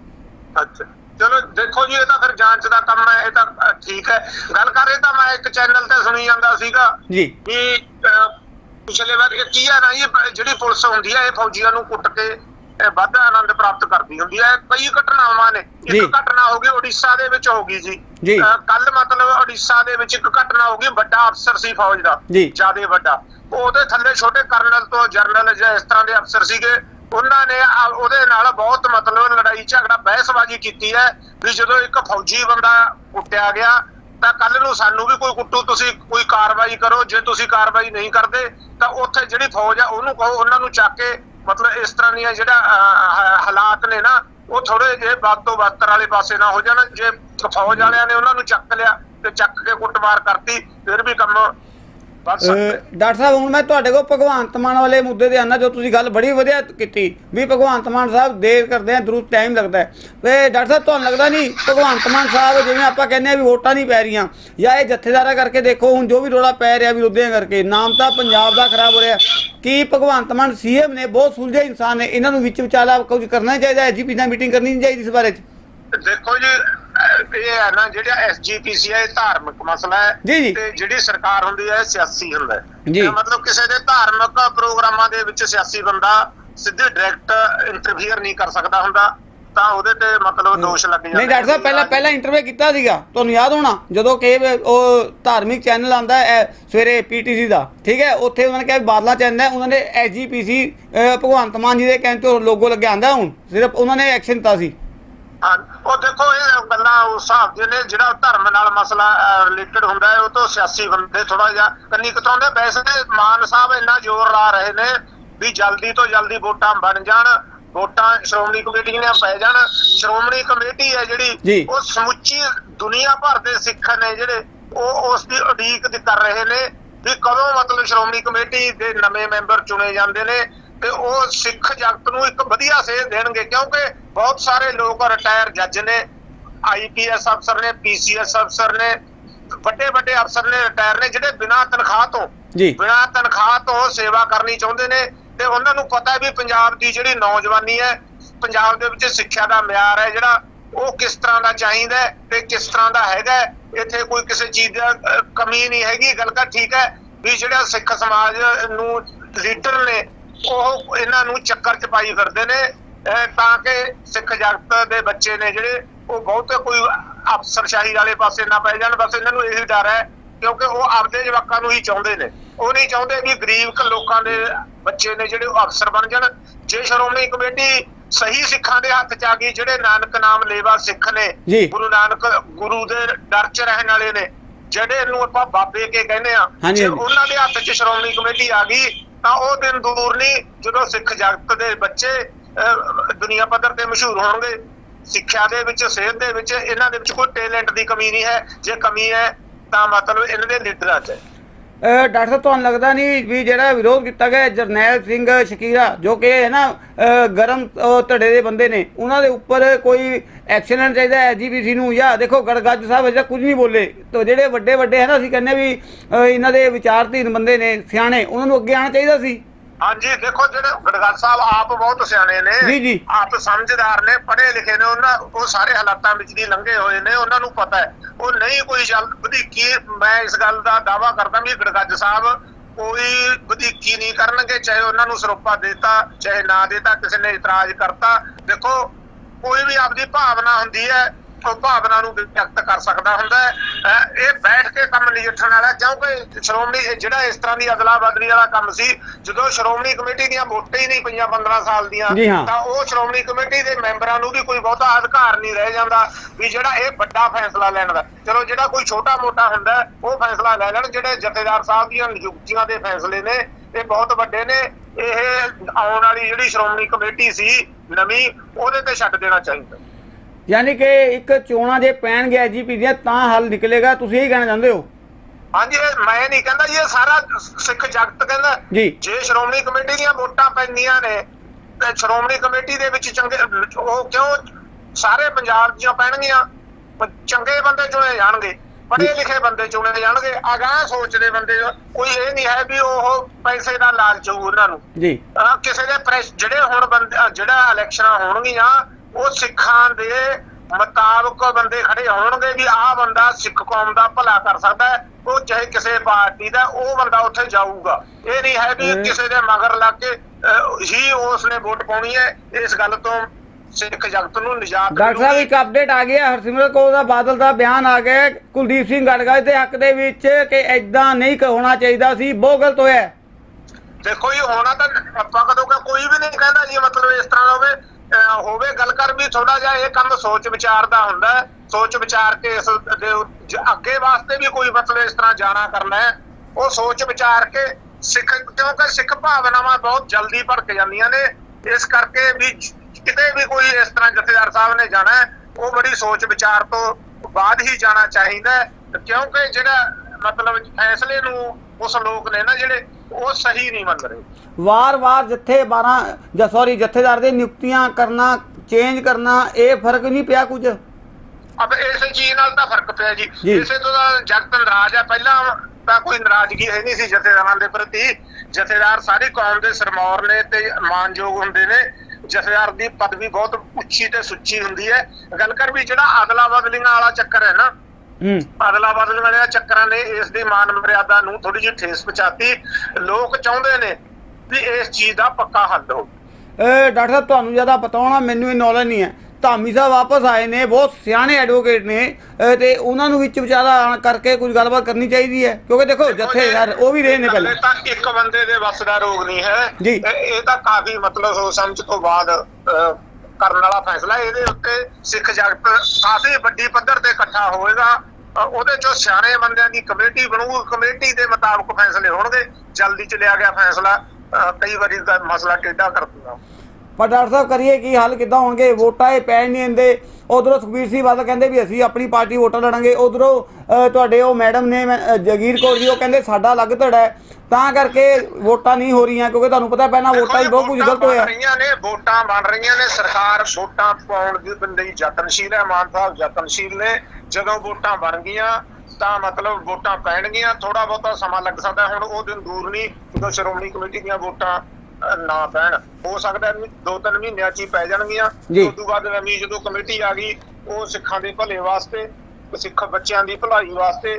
ਅੱਛਾ। ਚਲੋ ਦੇਖੋ ਜੀ ਇਹ ਤਾਂ ਫਿਰ ਜਾਂਚ ਦਾ ਕੰਮ ਹੈ ਇਹ ਤਾਂ ਅ, ਠੀਕ ਹੈ। ਗੱਲ ਕਰ ਰਹੇ ਤਾਂ ਮੈਂ ਇੱਕ ਚੈਨਲ ਤੇ ਸੁਣੀ ਜਾਂਦਾ ਸੀਗਾ ਜੀ। ਵੀ ਅ, ਪਿਛਲੇ ਵਾਰ ਇਹ ਕੀ ਹੈ ਨਾ ਪ- ਜਿਹੜੀ ਪੁਲਿਸ ਹੁੰਦੀ ਹੈ ਇਹ ਫੌਜੀਆਂ ਨੂੰ ਕੁੱਟ ਕੇ ਅ, ਵੱਧ ਆਨੰਦ ਪ੍ਰਾਪਤ ਕਰਦੀ ਹੁੰਦੀ ਹੈ। ਕਈ ਘਟਨਾਵਾਂ ਨੇ। ਜੀ। ਇੱਕ ਘਟਨਾ ਹੋ ਗਈ ਓਡੀਸ਼ਾ ਦੇ ਵਿੱਚ ਹੋ ਗਈ ਜੀ। ਜੀ। ਕੱਲ ਮਤਲਬ ਓਡੀਸ਼ਾ ਦੇ ਵਿੱਚ ਇੱਕ ਘਟਨਾ ਹੋ ਗਈ ਵੱਡਾ ਅਫਸਰ ਸੀ ਫੌਜ ਦਾ। ਜੀ। ਜਿਆਦੇ ਵੱਡਾ। ਉਹਦੇ ਥੱਲੇ ਛੋਟੇ ਕਰਨਲ ਤੋਂ ਜਰਨਲ ਜਾਂ ਇਸ ਤਰ੍ਹਾਂ ਦੇ ਅਫਸਰ ਸੀਗੇ। ਉਹਨਾਂ ਨੇ ਉਹਦੇ ਨਾਲ ਬਹੁਤ ਮਤਲਬ ਲੜਾਈ ਝਗੜਾ ਬਹਿਸਬਾਜ਼ੀ ਕੀਤੀ ਹੈ ਵੀ ਜਦੋਂ ਇੱਕ ਫੌਜੀ ਬੰਦਾ ਕੁੱਟਿਆ ਗਿਆ ਤਾਂ ਕੱਲ ਨੂੰ ਸਾਨੂੰ ਵੀ ਕੋਈ ਕੁੱਟੂ, ਤੁਸੀਂ ਕੋਈ ਕਾਰਵਾਈ ਕਰੋ, ਜੇ ਤੁਸੀਂ ਕਾਰਵਾਈ ਨਹੀਂ ਕਰਦੇ ਤਾਂ ਉੱਥੇ ਜਿਹੜੀ ਫੌਜ ਆ ਉਹਨੂੰ ਕਹੋ, ਉਹਨਾਂ ਨੂੰ ਚੱਕ ਕੇ ਮਤਲਬ ਇਸ ਤਰ੍ਹਾਂ ਦੀਆਂ ਜਿਹੜਾ ਹਾਲਾਤ ਨੇ ਨਾ, ਉਹ ਥੋੜੇ ਜਿਹੇ ਵੱਧ ਤੋਂ ਬੱਤਰ ਵਾਲੇ ਪਾਸੇ ਨਾ ਹੋ ਜਾਣ। ਜੇ ਫੌਜ ਵਾਲਿਆਂ ਨੇ ਉਹਨਾਂ ਨੂੰ ਚੱਕ ਲਿਆ ਤੇ ਚੱਕ ਕੇ ਕੁੱਟਮਾਰ ਕਰਤੀ, ਫਿਰ ਵੀ ਕੰਮ ਵੱਧ ਸਕਦਾ ਹੈ। ਅਹ ਡਾਕਟਰ ਸਾਹਿਬ ਹੁਣ ਮੈਂ ਤੁਹਾਡੇ ਕੋਲ ਭਗਵੰਤ ਮਾਨ ਵਾਲੇ ਮੁੱਦੇ ਤੇ ਆਣਾ ਜੋ ਤੁਸੀਂ ਗੱਲ ਬੜੀ ਵਧੀਆ ਕੀਤੀ ਵੀ ਭਗਵੰਤ ਮਾਨ ਸਾਹਿਬ ਦੇਰ ਕਰਦੇ ਆ ਦਰੂਤ ਟਾਈਮ ਲੱਗਦਾ ਹੈ। ਵੇ ਡਾਕਟਰ ਸਾਹਿਬ ਤੁਹਾਨੂੰ ਲੱਗਦਾ ਨਹੀਂ ਭਗਵੰਤ ਮਾਨ ਸਾਹਿਬ ਜਿਵੇਂ ਆਪਾਂ ਕਹਿੰਦੇ ਆ ਵੀ ਵੋਟਾਂ ਨਹੀਂ ਪੈ ਰਹੀਆਂ ਜਾਂ ਇਹ ਜਥੇਦਾਰਾਂ ਕਰਕੇ ਦੇਖੋ ਹੁਣ ਜੋ ਵੀ ਰੋਲਾ ਪੈ ਰਿਹਾ ਵਿਰੋਧੀਆਂ ਕਰਕੇ ਨਾਮ ਤਾਂ ਪੰਜਾਬ ਦਾ ਖਰਾਬ ਹੋ ਰਿਹਾ। ਕਿ ਭਗਵੰਤ ਮਾਨ ਸੀਐਮ ਨੇ ਬਹੁਤ ਸੁਲਝੇ ਇਨਸਾਨ ਨੇ ਇਹਨਾਂ ਨੂੰ ਵਿੱਚ ਵਿਚਾਲਾ ਕੁਝ ਕਰਨਾ ਚਾਹੀਦਾ ਐਜੀਪੀ ਨਾਲ ਮੀਟਿੰਗ ਕਰਨੀ ਚਾਹੀਦੀ ਇਸ ਬਾਰੇ 'ਚ। ਦੇਖੋ ਜੀ ਇਹ ਹੈ ਨਾ ਜਿਹੜਾ ਐਸਜੀਪੀਸੀ ਹੈ ਇਹ ਧਾਰਮਿਕ ਮਸਲਾ ਹੈ। ਤੇ ਜਿਹੜੀ ਸਰਕਾਰ ਹੁੰਦੀ ਹੈ ਸਿਆਸੀ ਹੁੰਦਾ ਹੈ। ਮਤਲਬ ਕਿਸੇ ਦੇ ਧਾਰਮਿਕ ਪ੍ਰੋਗਰਾਮਾਂ ਦੇ ਵਿੱਚ ਸਿਆਸੀ ਬੰਦਾ ਸਿੱਧੇ ਡਾਇਰੈਕਟ ਇੰਟਰਫੀਅਰ ਨਹੀਂ ਕਰ ਸਕਦਾ ਹੁੰਦਾ ਤਾਂ ਉਹਦੇ ਤੇ ਮਤਲਬ ਦੋਸ਼ ਲੱਗ ਜਾਂਦੇ ਨਹੀਂ ਡਾਕਟਰ ਸਾਹਿਬ। ਪਹਿਲਾਂ ਪਹਿਲਾਂ ਇੰਟਰਵਿਊ ਕੀਤਾ ਸੀਗਾ ਤੁਹਾਨੂੰ ਯਾਦ ਹੋਣਾ? ਜਦੋਂ ਕਿ ਉਹ ਧਾਰਮਿਕ ਚੈਨਲ ਆਂਦਾ ਹੈ ਸਵੇਰੇ ਪੀਟੀਸੀ ਦਾ ਠੀਕ ਹੈ? ਉੱਥੇ ਉਹਨਾਂ ਨੇ ਕਿਹਾ ਬਾਦਲਾ ਚੈਨਲ ਹੈ ਉਹਨਾਂ ਨੇ ਐਸਜੀਪੀਸੀ ਭਗਵੰਤ ਮਾਨ ਜੀ ਦੇ ਕਹਿਣ ਤੋਂ ਲੋਗੋ ਲੱਗਿਆ ਆਂਦਾ ਹੁਣ ਸਿਰਫ ਉਹਨਾਂ ਨੇ ਐਕਸ਼ਨ ਦਿੱਤਾ ਸੀ। ਉਹ ਦੇਖੋ ਇਹ ਗੱਲਾਂ ਉਸ ਹਿਸਾਬ ਦੀਆਂ ਨੇ ਜਿਹੜਾ ਧਰਮ ਨਾਲ ਮਸਲਾ ਰਿਲੇਟਡ ਹੁੰਦਾ ਹੈ ਉਹ ਤੋਂ ਸਿਆਸੀ ਬੰਦੇ ਥੋੜਾ ਜਿਹਾ ਕੰਨੀ ਕਤਰਾਉਂਦੇ ਵੈਸੇ ਮਾਨ ਸਾਹਿਬ ਇੰਨਾ ਜ਼ੋਰ ਲਾ ਰਹੇ ਨੇ ਵੀ ਜਲਦੀ ਤੋਂ ਜਲਦੀ ਵੋਟਾਂ ਬਣ ਜਾਣ ਵੋਟਾਂ ਸ਼੍ਰੋਮਣੀ ਕਮੇਟੀ ਦੀਆਂ ਪੈ ਜਾਣ ਸ਼੍ਰੋਮਣੀ ਕਮੇਟੀ ਹੈ। ਜਿਹੜੀ ਉਹ ਸਮੁੱਚੀ ਦੁਨੀਆ ਭਰ ਦੇ ਸਿੱਖ ਨੇ ਜਿਹੜੇ ਉਹ ਉਸ ਦੀ ਉਡੀਕ ਕਰ ਰਹੇ ਨੇ ਵੀ ਕਦੋਂ ਮਤਲਬ ਸ਼੍ਰੋਮਣੀ ਕਮੇਟੀ ਦੇ ਨਵੇਂ ਮੈਂਬਰ ਚੁਣੇ ਜਾਂਦੇ ਨੇ ਤੇ ਉਹ ਸਿੱਖ ਜਗਤ ਨੂੰ ਇੱਕ ਵਧੀਆ ਸੇਧ ਦੇਣਗੇ ਕਿਉਂਕਿ ਬਹੁਤ ਸਾਰੇ ਲੋਕ ਰਿਟਾਇਰ ਜੱਜ ਨੇ ਆਈਪੀਐਸ ਅਫਸਰ ਨੇ ਪੀਸੀਐਸ ਅਫਸਰ ਨੇ ਵੱਡੇ ਵੱਡੇ ਅਫਸਰ ਨੇ ਰਿਟਾਇਰ ਨੇ ਜਿਹੜੇ ਬਿਨਾਂ ਤਨਖਾਹ ਤੋਂ ਜੀ ਬਿਨਾਂ ਤਨਖਾਹ ਤੋਂ ਸੇਵਾ ਕਰਨੀ ਚਾਹੁੰਦੇ ਨੇ ਤੇ ਉਹਨਾਂ ਨੂੰ ਪਤਾ ਹੈ ਵੀ ਪੰਜਾਬ ਦੀ ਜਿਹੜੀ ਨੌਜਵਾਨੀ ਹੈ ਪੰਜਾਬ ਦੇ ਵਿੱਚ ਸਿੱਖਿਆ ਦਾ ਮਿਆਰ ਹੈ ਜਿਹੜਾ ਉਹ ਕਿਸ ਤਰ੍ਹਾਂ ਦਾ ਚਾਹੀਦਾ ਤੇ ਕਿਸ ਤਰ੍ਹਾਂ ਦਾ ਹੈਗਾ। ਇੱਥੇ ਕੋਈ ਕਿਸੇ ਚੀਜ਼ ਦਾ ਕਮੀ ਨਹੀਂ ਹੈਗੀ ਗੱਲ ਤਾਂ ਠੀਕ ਹੈ ਵੀ ਜਿਹੜਾ ਸਿੱਖ ਸਮਾਜ ਨੂੰ ਲੀਡਰ ਨੇ ਉਹ ਇਹਨਾਂ ਨੂੰ ਚੱਕਰ ਚ ਪਾਈ ਫਿਰਦੇ ਨੇ ਤਾਂ ਕਿ ਸਿੱਖ ਜਗਤ ਦੇ ਬੱਚੇ ਨੇ ਜਿਹੜੇ ਉਹ ਬਹੁਤੇ ਕੋਈ ਅਫਸਰਸ਼ਾਹੀ ਵਾਲੇ ਪਾਸੇ ਨਾ ਪੈ ਜਾਣ ਬਸ ਇਹਨਾਂ ਨੂੰ ਇਹੀ ਡਰ ਹੈ ਕਿਉਂਕਿ ਉਹ ਆਪਦੇ ਜਵਾਕਾਂ ਨੂੰ ਹੀ ਚਾਹੁੰਦੇ ਨੇ ਉਹ ਨਹੀਂ ਚਾਹੁੰਦੇ ਵੀ ਗਰੀਬ ਕ ਲੋਕਾਂ ਦੇ ਬੱਚੇ ਨੇ ਜਿਹੜੇ ਉਹ ਅਫਸਰ ਬਣ ਜਾਣ ਜੇ ਸ਼੍ਰੋਮਣੀ ਕਮੇਟੀ ਸਹੀ ਸਿੱਖਾਂ ਦੇ ਹੱਥ ਚ ਆ ਗਈ ਜਿਹੜੇ ਨਾਨਕ ਨਾਮ ਲੇਵਾ ਸਿੱਖ ਨੇ। ਗੁਰੂ ਨਾਨਕ ਗੁਰੂ ਦੇ ਡਰ ਚ ਰਹਿਣ ਵਾਲੇ ਨੇ ਜਿਹੜੇ ਇਹਨੂੰ ਆਪਾਂ ਬਾਬੇ ਕੇ ਕਹਿੰਦੇ ਆ ਜੇ। ਉਹਨਾਂ ਦੇ ਹੱਥ 'ਚ ਸ਼੍ਰੋਮਣੀ ਕਮੇਟੀ ਆ ਗਈ ਤਾਂ ਉਹ ਦਿਨ ਦੂਰ ਨਹੀਂ ਜਦੋਂ ਸਿੱਖ ਜਗਤ ਦੇ ਬੱਚੇ ਅਹ, ਦੁਨੀਆ ਪੱਧਰ ਤੇ ਮਸ਼ਹੂਰ ਹੋਣਗੇ। ਸਿੱਖਿਆ ਦੇ ਵਿੱਚ ਸਿਹਤ ਦੇ ਵਿੱਚ ਇਹਨਾਂ ਦੇ ਵਿੱਚ ਕੋਈ ਟੈਲੈਂਟ ਦੀ ਕਮੀ ਨਹੀਂ ਹੈ। ਜੇ ਕਮੀ ਹੈ ਤਾਂ ਮਤਲਬ ਇਹਨਾਂ ਦੇ ਲੀਡਰਾਂ 'ਚ ਹੈ। ਡਾਕਟਰ ਸਾਹਿਬ, ਤੁਹਾਨੂੰ ਲੱਗਦਾ ਨਹੀਂ ਵੀ ਜਿਹੜਾ ਵਿਰੋਧ ਕੀਤਾ ਗਿਆ ਜਰਨੈਲ ਸਿੰਘ ਸ਼ਕੀਰਾ, ਜੋ ਕਿ ਹੈ ਨਾ ਗਰਮ ਧੜੇ ਦੇ ਬੰਦੇ ਨੇ, ਉਹਨਾਂ ਦੇ ਉੱਪਰ ਕੋਈ ਐਕਸ਼ਨ ਲੈਣਾ ਚਾਹੀਦਾ ਹੈ ਐਜੀਪੀਸੀ ਨੂੰ? ਜਾਂ ਦੇਖੋ ਗੜਗੱਜ ਸਾਹਿਬ ਅਜੇ ਕੁਝ ਨਹੀਂ ਬੋਲੇ। ਤਾਂ ਜਿਹੜੇ ਵੱਡੇ ਵੱਡੇ ਹੈ ਨਾ, ਅਸੀਂ ਕਹਿੰਦੇ ਵੀ ਇਹਨਾਂ ਦੇ ਵਿਚਾਰਧੀਨ ਬੰਦੇ ਨੇ, ਸਿਆਣੇ, ਉਹਨਾਂ ਨੂੰ ਅੱਗੇ ਆਉਣਾ ਚਾਹੀਦਾ ਸੀ। ਹਾਂਜੀ ਦੇਖੋ ਜਿਹੜੇ ਗੜਗੜ ਸਾਹਿਬ ਆਪ ਬਹੁਤ ਸਿਆਣੇ ਨੇ ਜੀ, ਜੀ। ਆਪ ਸਮਝਦਾਰ ਨੇ ਪੜ੍ਹੇ ਲਿਖੇ ਨੇ ਉਹਨਾਂ ਉਹ ਸਾਰੇ ਹਾਲਾਤਾਂ ਵਿੱਚ ਦੀ ਲੰਘੇ ਹੋਏ ਨੇ ਉਹਨਾਂ ਨੂੰ ਪਤਾ ਹੈ ਉਹ ਨਹੀਂ ਕੋਈ ਜਲ ਵਧੀਕੀ ਮੈਂ ਇਸ ਗੱਲ ਦਾ ਦਾਵਾ ਕਰਦਾ ਵੀ ਗੜਗੱਜ ਸਾਹਿਬ ਕੋਈ ਵਧੀਕੀ ਨਹੀਂ ਕਰਨਗੇ ਚਾਹੇ ਉਹਨਾਂ ਨੂੰ ਸਰੋਪਾ ਦੇਤਾ ਚਾਹੇ ਨਾ ਦੇਤਾ ਕਿਸੇ ਨੇ ਇਤਰਾਜ਼ ਕਰਤਾ ਦੇਖੋ ਕੋਈ ਵੀ ਆਪਦੀ ਭਾਵਨਾ ਹੁੰਦੀ ਹੈ ਭਾਵਨਾ ਨੂੰ ਵਿਅਕਤ ਕਰ ਸਕਦਾ ਹੁੰਦਾ ਹੈ। ਇਹ ਬੈਠ ਕੇ ਕੰਮ ਨਜਿੱਠਣ ਵਾਲਾ ਕਿਉਂਕਿ ਸ਼੍ਰੋਮਣੀ ਜਿਹੜਾ ਇਸ ਤਰ੍ਹਾਂ ਦੀ ਅਦਲਾ ਬਦਲੀ ਵਾਲਾ ਕੰਮ ਸੀ ਜਦੋਂ ਸ਼੍ਰੋਮਣੀ ਕਮੇਟੀ ਦੀਆਂ ਵੋਟਾਂ ਹੀ ਨਹੀਂ ਪਈਆਂ 15 ਸਾਲ ਦੀਆਂ। ਤਾਂ ਉਹ ਸ਼੍ਰੋਮਣੀ ਕਮੇਟੀ ਦੇ ਮੈਂਬਰਾਂ ਨੂੰ ਵੀ ਕੋਈ ਬਹੁਤਾ ਅਧਿਕਾਰ ਨਹੀਂ ਰਹਿ ਜਾਂਦਾ ਵੀ ਜਿਹੜਾ ਇਹ ਵੱਡਾ ਫੈਸਲਾ ਲੈਣ ਦਾ। ਚਲੋ ਜਿਹੜਾ ਕੋਈ ਛੋਟਾ ਮੋਟਾ ਹੁੰਦਾ ਉਹ ਫੈਸਲਾ ਲੈ ਲੈਣ ਜਿਹੜੇ ਜਥੇਦਾਰ ਸਾਹਿਬ ਦੀਆਂ ਨਿਯੁਕਤੀਆਂ ਦੇ ਫੈਸਲੇ ਨੇ ਇਹ ਬਹੁਤ ਵੱਡੇ ਨੇ। ਇਹ ਆਉਣ ਵਾਲੀ ਜਿਹੜੀ ਸ਼੍ਰੋਮਣੀ ਕਮੇਟੀ ਸੀ ਨਵੀਂ ਉਹਦੇ ਤੇ ਛੱਡ ਦੇਣਾ ਚਾਹੀਦਾ। ਯਾਨੀ ਕਿ ਇੱਕ ਚੋਣਾਂ ਜੇ ਪੈਣਗੇ ਐਜੀਪੀ ਦੀਆਂ ਤਾਂ ਹੱਲ ਨਿਕਲੇਗਾ। ਤੁਸੀਂ ਇਹ ਕਹਿਣਾ ਚਾਹੁੰਦੇ ਹੋ? ਹਾਂਜੀ ਮੈਂ ਨਹੀਂ ਕਹਿੰਦਾ ਇਹ ਸਾਰਾ ਸਿੱਖ ਜਗਤ ਕਹਿੰਦਾ। ਜੀ। ਸ਼੍ਰੋਮਣੀ ਕਮੇਟੀ ਦੀਆਂ ਵੋਟਾਂ ਪੈਂਦੀਆਂ ਨੇ ਤੇ ਸ਼੍ਰੋਮਣੀ ਕਮੇਟੀ ਦੇ ਵਿੱਚ ਚੰਗੇ ਉਹ ਕਿਉਂ ਸਾਰੇ ਪੰਜਾਬ ਦੀਆਂ ਪੈਣਗੀਆਂ? ਚੰਗੇ ਬੰਦੇ ਚੁਣੇ ਜਾਣਗੇ ਪੜ੍ਹੇ ਲਿਖੇ ਬੰਦੇ ਚੁਣੇ ਜਾਣਗੇ ਅਗਾਹ ਸੋਚਦੇ ਬੰਦੇ ਕੋਈ ਇਹ ਨਹੀਂ ਹੈ ਵੀ ਉਹ ਪੈਸੇ ਦਾ ਲਾਲਚ ਹੋਊ ਉਹਨਾਂ ਨੂੰ। ਜੀ। ਕਿਸੇ ਦੇ ਪ੍ਰੈਸ ਜਿਹੜੇ ਹੁਣ ਬੰਦੇ ਜਿਹੜਾ ਇਲੈਕਸ਼ਨਾਂ ਹੋਣਗੀਆਂ ਉਹ ਸਿੱਖਾਂ ਦੇ ਮੁਤਾਬਕ ਬੰਦੇ ਖੜੇ ਹੋਣਗੇ ਵੀ ਆਹ ਬੰਦਾ ਸਿੱਖ ਕੌਮ ਦਾ ਭਲਾ ਕਰ ਸਕਦਾ ਹੈ ਉਹ ਚਾਹੇ ਕਿਸੇ ਪਾਰਟੀ ਦਾ ਉਹ ਬੰਦਾ ਉੱਥੇ ਜਾਊਗਾ ਇਹ ਨਹੀਂ ਹੈ ਵੀ ਇਹ- ਕਿਸੇ ਦੇ ਮਗਰ ਲੱਗ ਕੇ ਹੀ ਉਸ ਨੇ ਵੋਟ ਪਾਉਣੀ ਹੈ ਇਸ ਗੱਲ ਤੋਂ ਸਿੱਖ ਜਗਤ ਨੂੰ ਨਿਜਾਤ ਡਾਕਟਰ ਸਾਹਿਬ। ਇੱਕ ਅਪਡੇਟ ਆ ਗਿਆ ਹਰਸਿਮਰਤ ਕੌਰ ਦਾ ਬਾਦਲ ਦਾ ਬਿਆਨ ਆ ਗਿਆ ਕੁਲਦੀਪ ਸਿੰਘ ਗੜਗੜ ਦੇ ਹੱਕ ਦੇ ਵਿੱਚ ਕਿ ਐਦਾਂ ਨਹੀਂ ਹੋਣਾ ਚਾਹੀਦਾ ਸੀ ਬਹੁਤ ਗਲਤ ਹੋਇਆ। ਦੇਖੋ ਜੀ ਹੋਣਾ ਤਾਂ ਆਪਾਂ ਕਦੋਂ ਕੋਈ ਵੀ ਨਹੀਂ ਕਹਿੰਦਾ ਜੀ ਮਤਲਬ ਇਸ ਤਰ੍ਹਾਂ ਹੋਵੇ ਹੋਵੇ ਗੱਲ ਕਰ ਵੀ ਥੋੜਾ ਜਿਹਾ ਇਹ ਕੰਮ ਸੋਚ ਵਿਚਾਰ ਦਾ ਹੁੰਦਾ ਸੋਚ ਵਿਚਾਰ ਕੇ ਇਸ ਅੱਗੇ ਵਾਸਤੇ ਵੀ ਕੋਈ ਮਤਲਬ ਇਸ ਤਰ੍ਹਾਂ ਜਾਣਾ ਕਰਨਾ ਹੈ। ਉਹ ਸੋਚ ਵਿਚਾਰ ਕੇ ਸਿੱਖ ਕਿਉਂਕਿ ਸਿੱਖ ਭਾਵਨਾਵਾਂ ਬਹੁਤ ਜਲਦੀ ਭੜਕ ਜਾਂਦੀਆਂ ਨੇ। ਇਸ ਕਰਕੇ ਵੀ ਕਿਤੇ ਵੀ ਕੋਈ ਇਸ ਤਰ੍ਹਾਂ ਜਥੇਦਾਰ ਸਾਹਿਬ ਨੇ ਜਾਣਾ ਉਹ ਬੜੀ ਸੋਚ ਵਿਚਾਰ ਤੋਂ ਬਾਅਦ ਹੀ ਜਾਣਾ ਚਾਹੀਦਾ ਕਿਉਂਕਿ ਜਿਹੜਾ ਮਤਲਬ ਫੈਸਲੇ ਨੂੰ ਉਸ ਲੋਕ ਨੇ ਨਾ ਜਿਹੜੇ ਉਹ ਸਹੀ ਨਹੀਂ ਮੰਨ ਰਹੇ। ਵਾਰ-ਵਾਰ ਜੱਥੇ 12 ਜਾਂ ਸੌਰੀ ਜਥੇਦਾਰ ਦੇ ਨਿਯੁਕਤੀਆਂ ਕਰਨਾ ਚੇਂਜ ਕਰਨਾ ਇਹ ਫ਼ਰਕ ਨਹੀਂ ਪਿਆ ਕੁਝ? ਅਬ ਇਸੇ ਚੀਜ਼ ਨਾਲ ਤਾਂ ਫ਼ਰਕ ਪਿਆ ਜੀ। ਇਸੇ ਤੋਂ ਤਾਂ ਜਗਤ ਨਾਰਾਜ਼ ਹੈ ਪਹਿਲਾਂ ਤਾਂ ਕੋਈ ਨਾਰਾਜ਼ਗੀ ਹੈ ਨਹੀਂ ਸੀ ਜਥੇਦਾਰਾਂ ਦੇ ਪ੍ਰਤੀ। ਜਥੇਦਾਰ ਸਾਰੀ ਕੌਮ ਦੇ ਸਰਮੌਰ ਨੇ ਤੇ ਮਾਨਯੋਗ ਹੁੰਦੇ ਨੇ। ਜਥੇਦਾਰ ਦੀ ਪਦਵੀ ਬਹੁਤ ਉੱਚੀ ਤੇ ਸੁੱਚੀ ਹੁੰਦੀ ਹੈ। ਗੱਲ ਕਰ ਵੀ ਜਿਹੜਾ ਅਦਲਾ ਬਦਲੀਆਂ ਵਾਲਾ ਚੱਕਰ ਹੈ ਨਾ ਹੂੰ। ਅਦਲਾ ਬਦਲ ਵਾਲੇ ਚੱਕਰਾਂ ਨੇ ਇਸ ਦੀ ਮਾਨ ਮਰਿਆਦਾ ਨੂੰ ਥੋੜੀ ਜਿਹੀ ਠੇਸ ਪਹੁੰਚਾਤੀ। ਲੋਕ ਚਾਹੁੰਦੇ ਨੇ ਵੀ ਇਸ ਚੀਜ਼ ਦਾ ਪੱਕਾ ਹੱਲ ਹੋ ਇਹ ਡਾਕਟਰ ਸਾਹਿਬ ਤੁਹਾਨੂੰ ਜ਼ਿਆਦਾ ਪਤਾ ਹੋਣਾ ਮੈਨੂੰ ਇਹ ਨੌਲੇਜ ਨਹੀਂ ਹੈ। ਧਾਮੀ ਸਾਹਿਬ ਵਾਪਸ ਆਏ ਨੇ ਬਹੁਤ ਸਿਆਣੇ ਐਡਵੋਕੇਟ ਨੇ ਤੇ ਉਹਨਾਂ ਨੂੰ ਵਿੱਚ ਵਿਚਾਰਾ ਕਰਕੇ ਕੁਝ ਗੱਲਬਾਤ ਕਰਨੀ ਚਾਹੀਦੀ ਹੈ। ਕਿਉਂਕਿ ਦੇਖੋ ਜਥੇਦਾਰ ਉਹ ਵੀ ਰਹੇ ਨੇ ਪਹਿਲੇ। ਹਾਲੇ ਤਾਂ ਇੱਕ ਬੰਦੇ ਦੇ ਵੱਸ ਦਾ ਰੋਗ ਨਹੀਂ ਹੈ। ਇਹ ਤਾਂ ਕਾਫੀ ਮਤਲਬ ਸਮਝ ਤੋਂ ਬਾਅਦ ਕਰਨ ਵਾਲਾ ਫੈਸਲਾ ਇਹਦੇ ਉੱਤੇ ਸਿੱਖ ਜਗਤ ਕਾਫੀ ਵੱਡੀ ਪੱਧਰ ਤੇ ਇਕੱਠਾ ਹੋਵੇਗਾ। ਉਹਦੇ ਚੋਂ ਸਿਆਣੇ ਬੰਦਿਆਂ ਦੀ ਕਮੇਟੀ ਬਣੂ। ਕਮੇਟੀ ਦੇ ਮੁਤਾਬਕ ਫੈਸਲੇ ਹੋਣਗੇ। ਜਲਦੀ ਚ ਲਿਆ ਗਿਆ ਫੈਸਲਾ। ਕਈ ਵਾਰੀ ਦਾ ਮਸਲਾ ਟੇਢਾ ਕਰ ਦਿੰਦਾ। ਪਰ ਡਾਕਟਰ ਸਾਹਿਬ ਕਰੀਏ ਕੀ ਹੱਲ ਕਿੱਦਾਂ ਹੋਣਗੇ? ਵੋਟਾਂ ਇਹ ਪੈਣ ਨਹੀਂ ਦਿੰਦੇ। ਉਧਰੋਂ ਸੁਖਬੀਰ ਸਿੰਘ ਬਾਦਲ ਕਹਿੰਦੇ ਵੀ ਅਸੀਂ ਆਪਣੀ ਪਾਰਟੀ ਵੋਟਾਂ ਲੜਾਂਗੇ। ਉਧਰੋਂ ਤੁਹਾਡੇ ਉਹ ਮੈਡਮ ਨੇ ਜਗੀਰ ਕੌਰ ਜੀ ਉਹ ਕਹਿੰਦੇ ਸਾਡਾ ਅਲੱਗ ਧੜਾ ਹੈ। ਤਾਂ ਕਰਕੇ ਵੋਟਾਂ ਨਹੀਂ ਹੋ ਰਹੀਆਂ ਕਿਉਂਕਿ ਤੁਹਾਨੂੰ ਪਤਾ ਪਹਿਲਾਂ ਵੋਟਾਂ 'ਚ ਬਹੁਤ ਕੁਝ ਗਲਤ ਹੋਇਆ। ਰਹੀਆਂ ਨੇ ਵੋਟਾਂ ਬਣ ਰਹੀਆਂ ਨੇ। ਸਰਕਾਰ ਵੋਟਾਂ ਪਾਉਣ ਦੀ ਬੰਦੇ ਯਤਨਸ਼ੀਲ ਹੈ। ਮਾਨ ਸਾਹਿਬ ਯਤਨਸ਼ੀਲ ਨੇ। ਜਦੋਂ ਵੋਟਾਂ ਬਣ ਗਈਆਂ ਤਾਂ ਮਤਲਬ ਵੋਟਾਂ ਪੈਣਗੀਆਂ। ਥੋੜਾ ਬਹੁਤਾ ਸਮਾਂ ਲੱਗ ਸਕਦਾ। ਹੁਣ ਉਹ ਦਿਨ ਦੂਰ ਨਹੀਂ ਜਦੋਂ ਸ਼੍ਰੋਮਣੀ ਕਮੇਟੀ ਦੀਆਂ ਵੋਟਾਂ ਨਾ ਪੈਣ ਹੋ ਸਕਦਾ ਵੀ ਦੋ ਤਿੰਨ ਮਹੀਨਿਆਂ ਚ ਹੀ ਪੈ ਜਾਣਗੀਆਂ। ਉਸ ਤੋਂ ਬਾਅਦ ਨਵੀਂ ਜਦੋਂ ਕਮੇਟੀ ਆ ਗਈ ਉਹ ਸਿੱਖਾਂ ਦੇ ਭਲੇ ਵਾਸਤੇ ਸਿੱਖ ਬੱਚਿਆਂ ਦੀ ਭਲਾਈ ਵਾਸਤੇ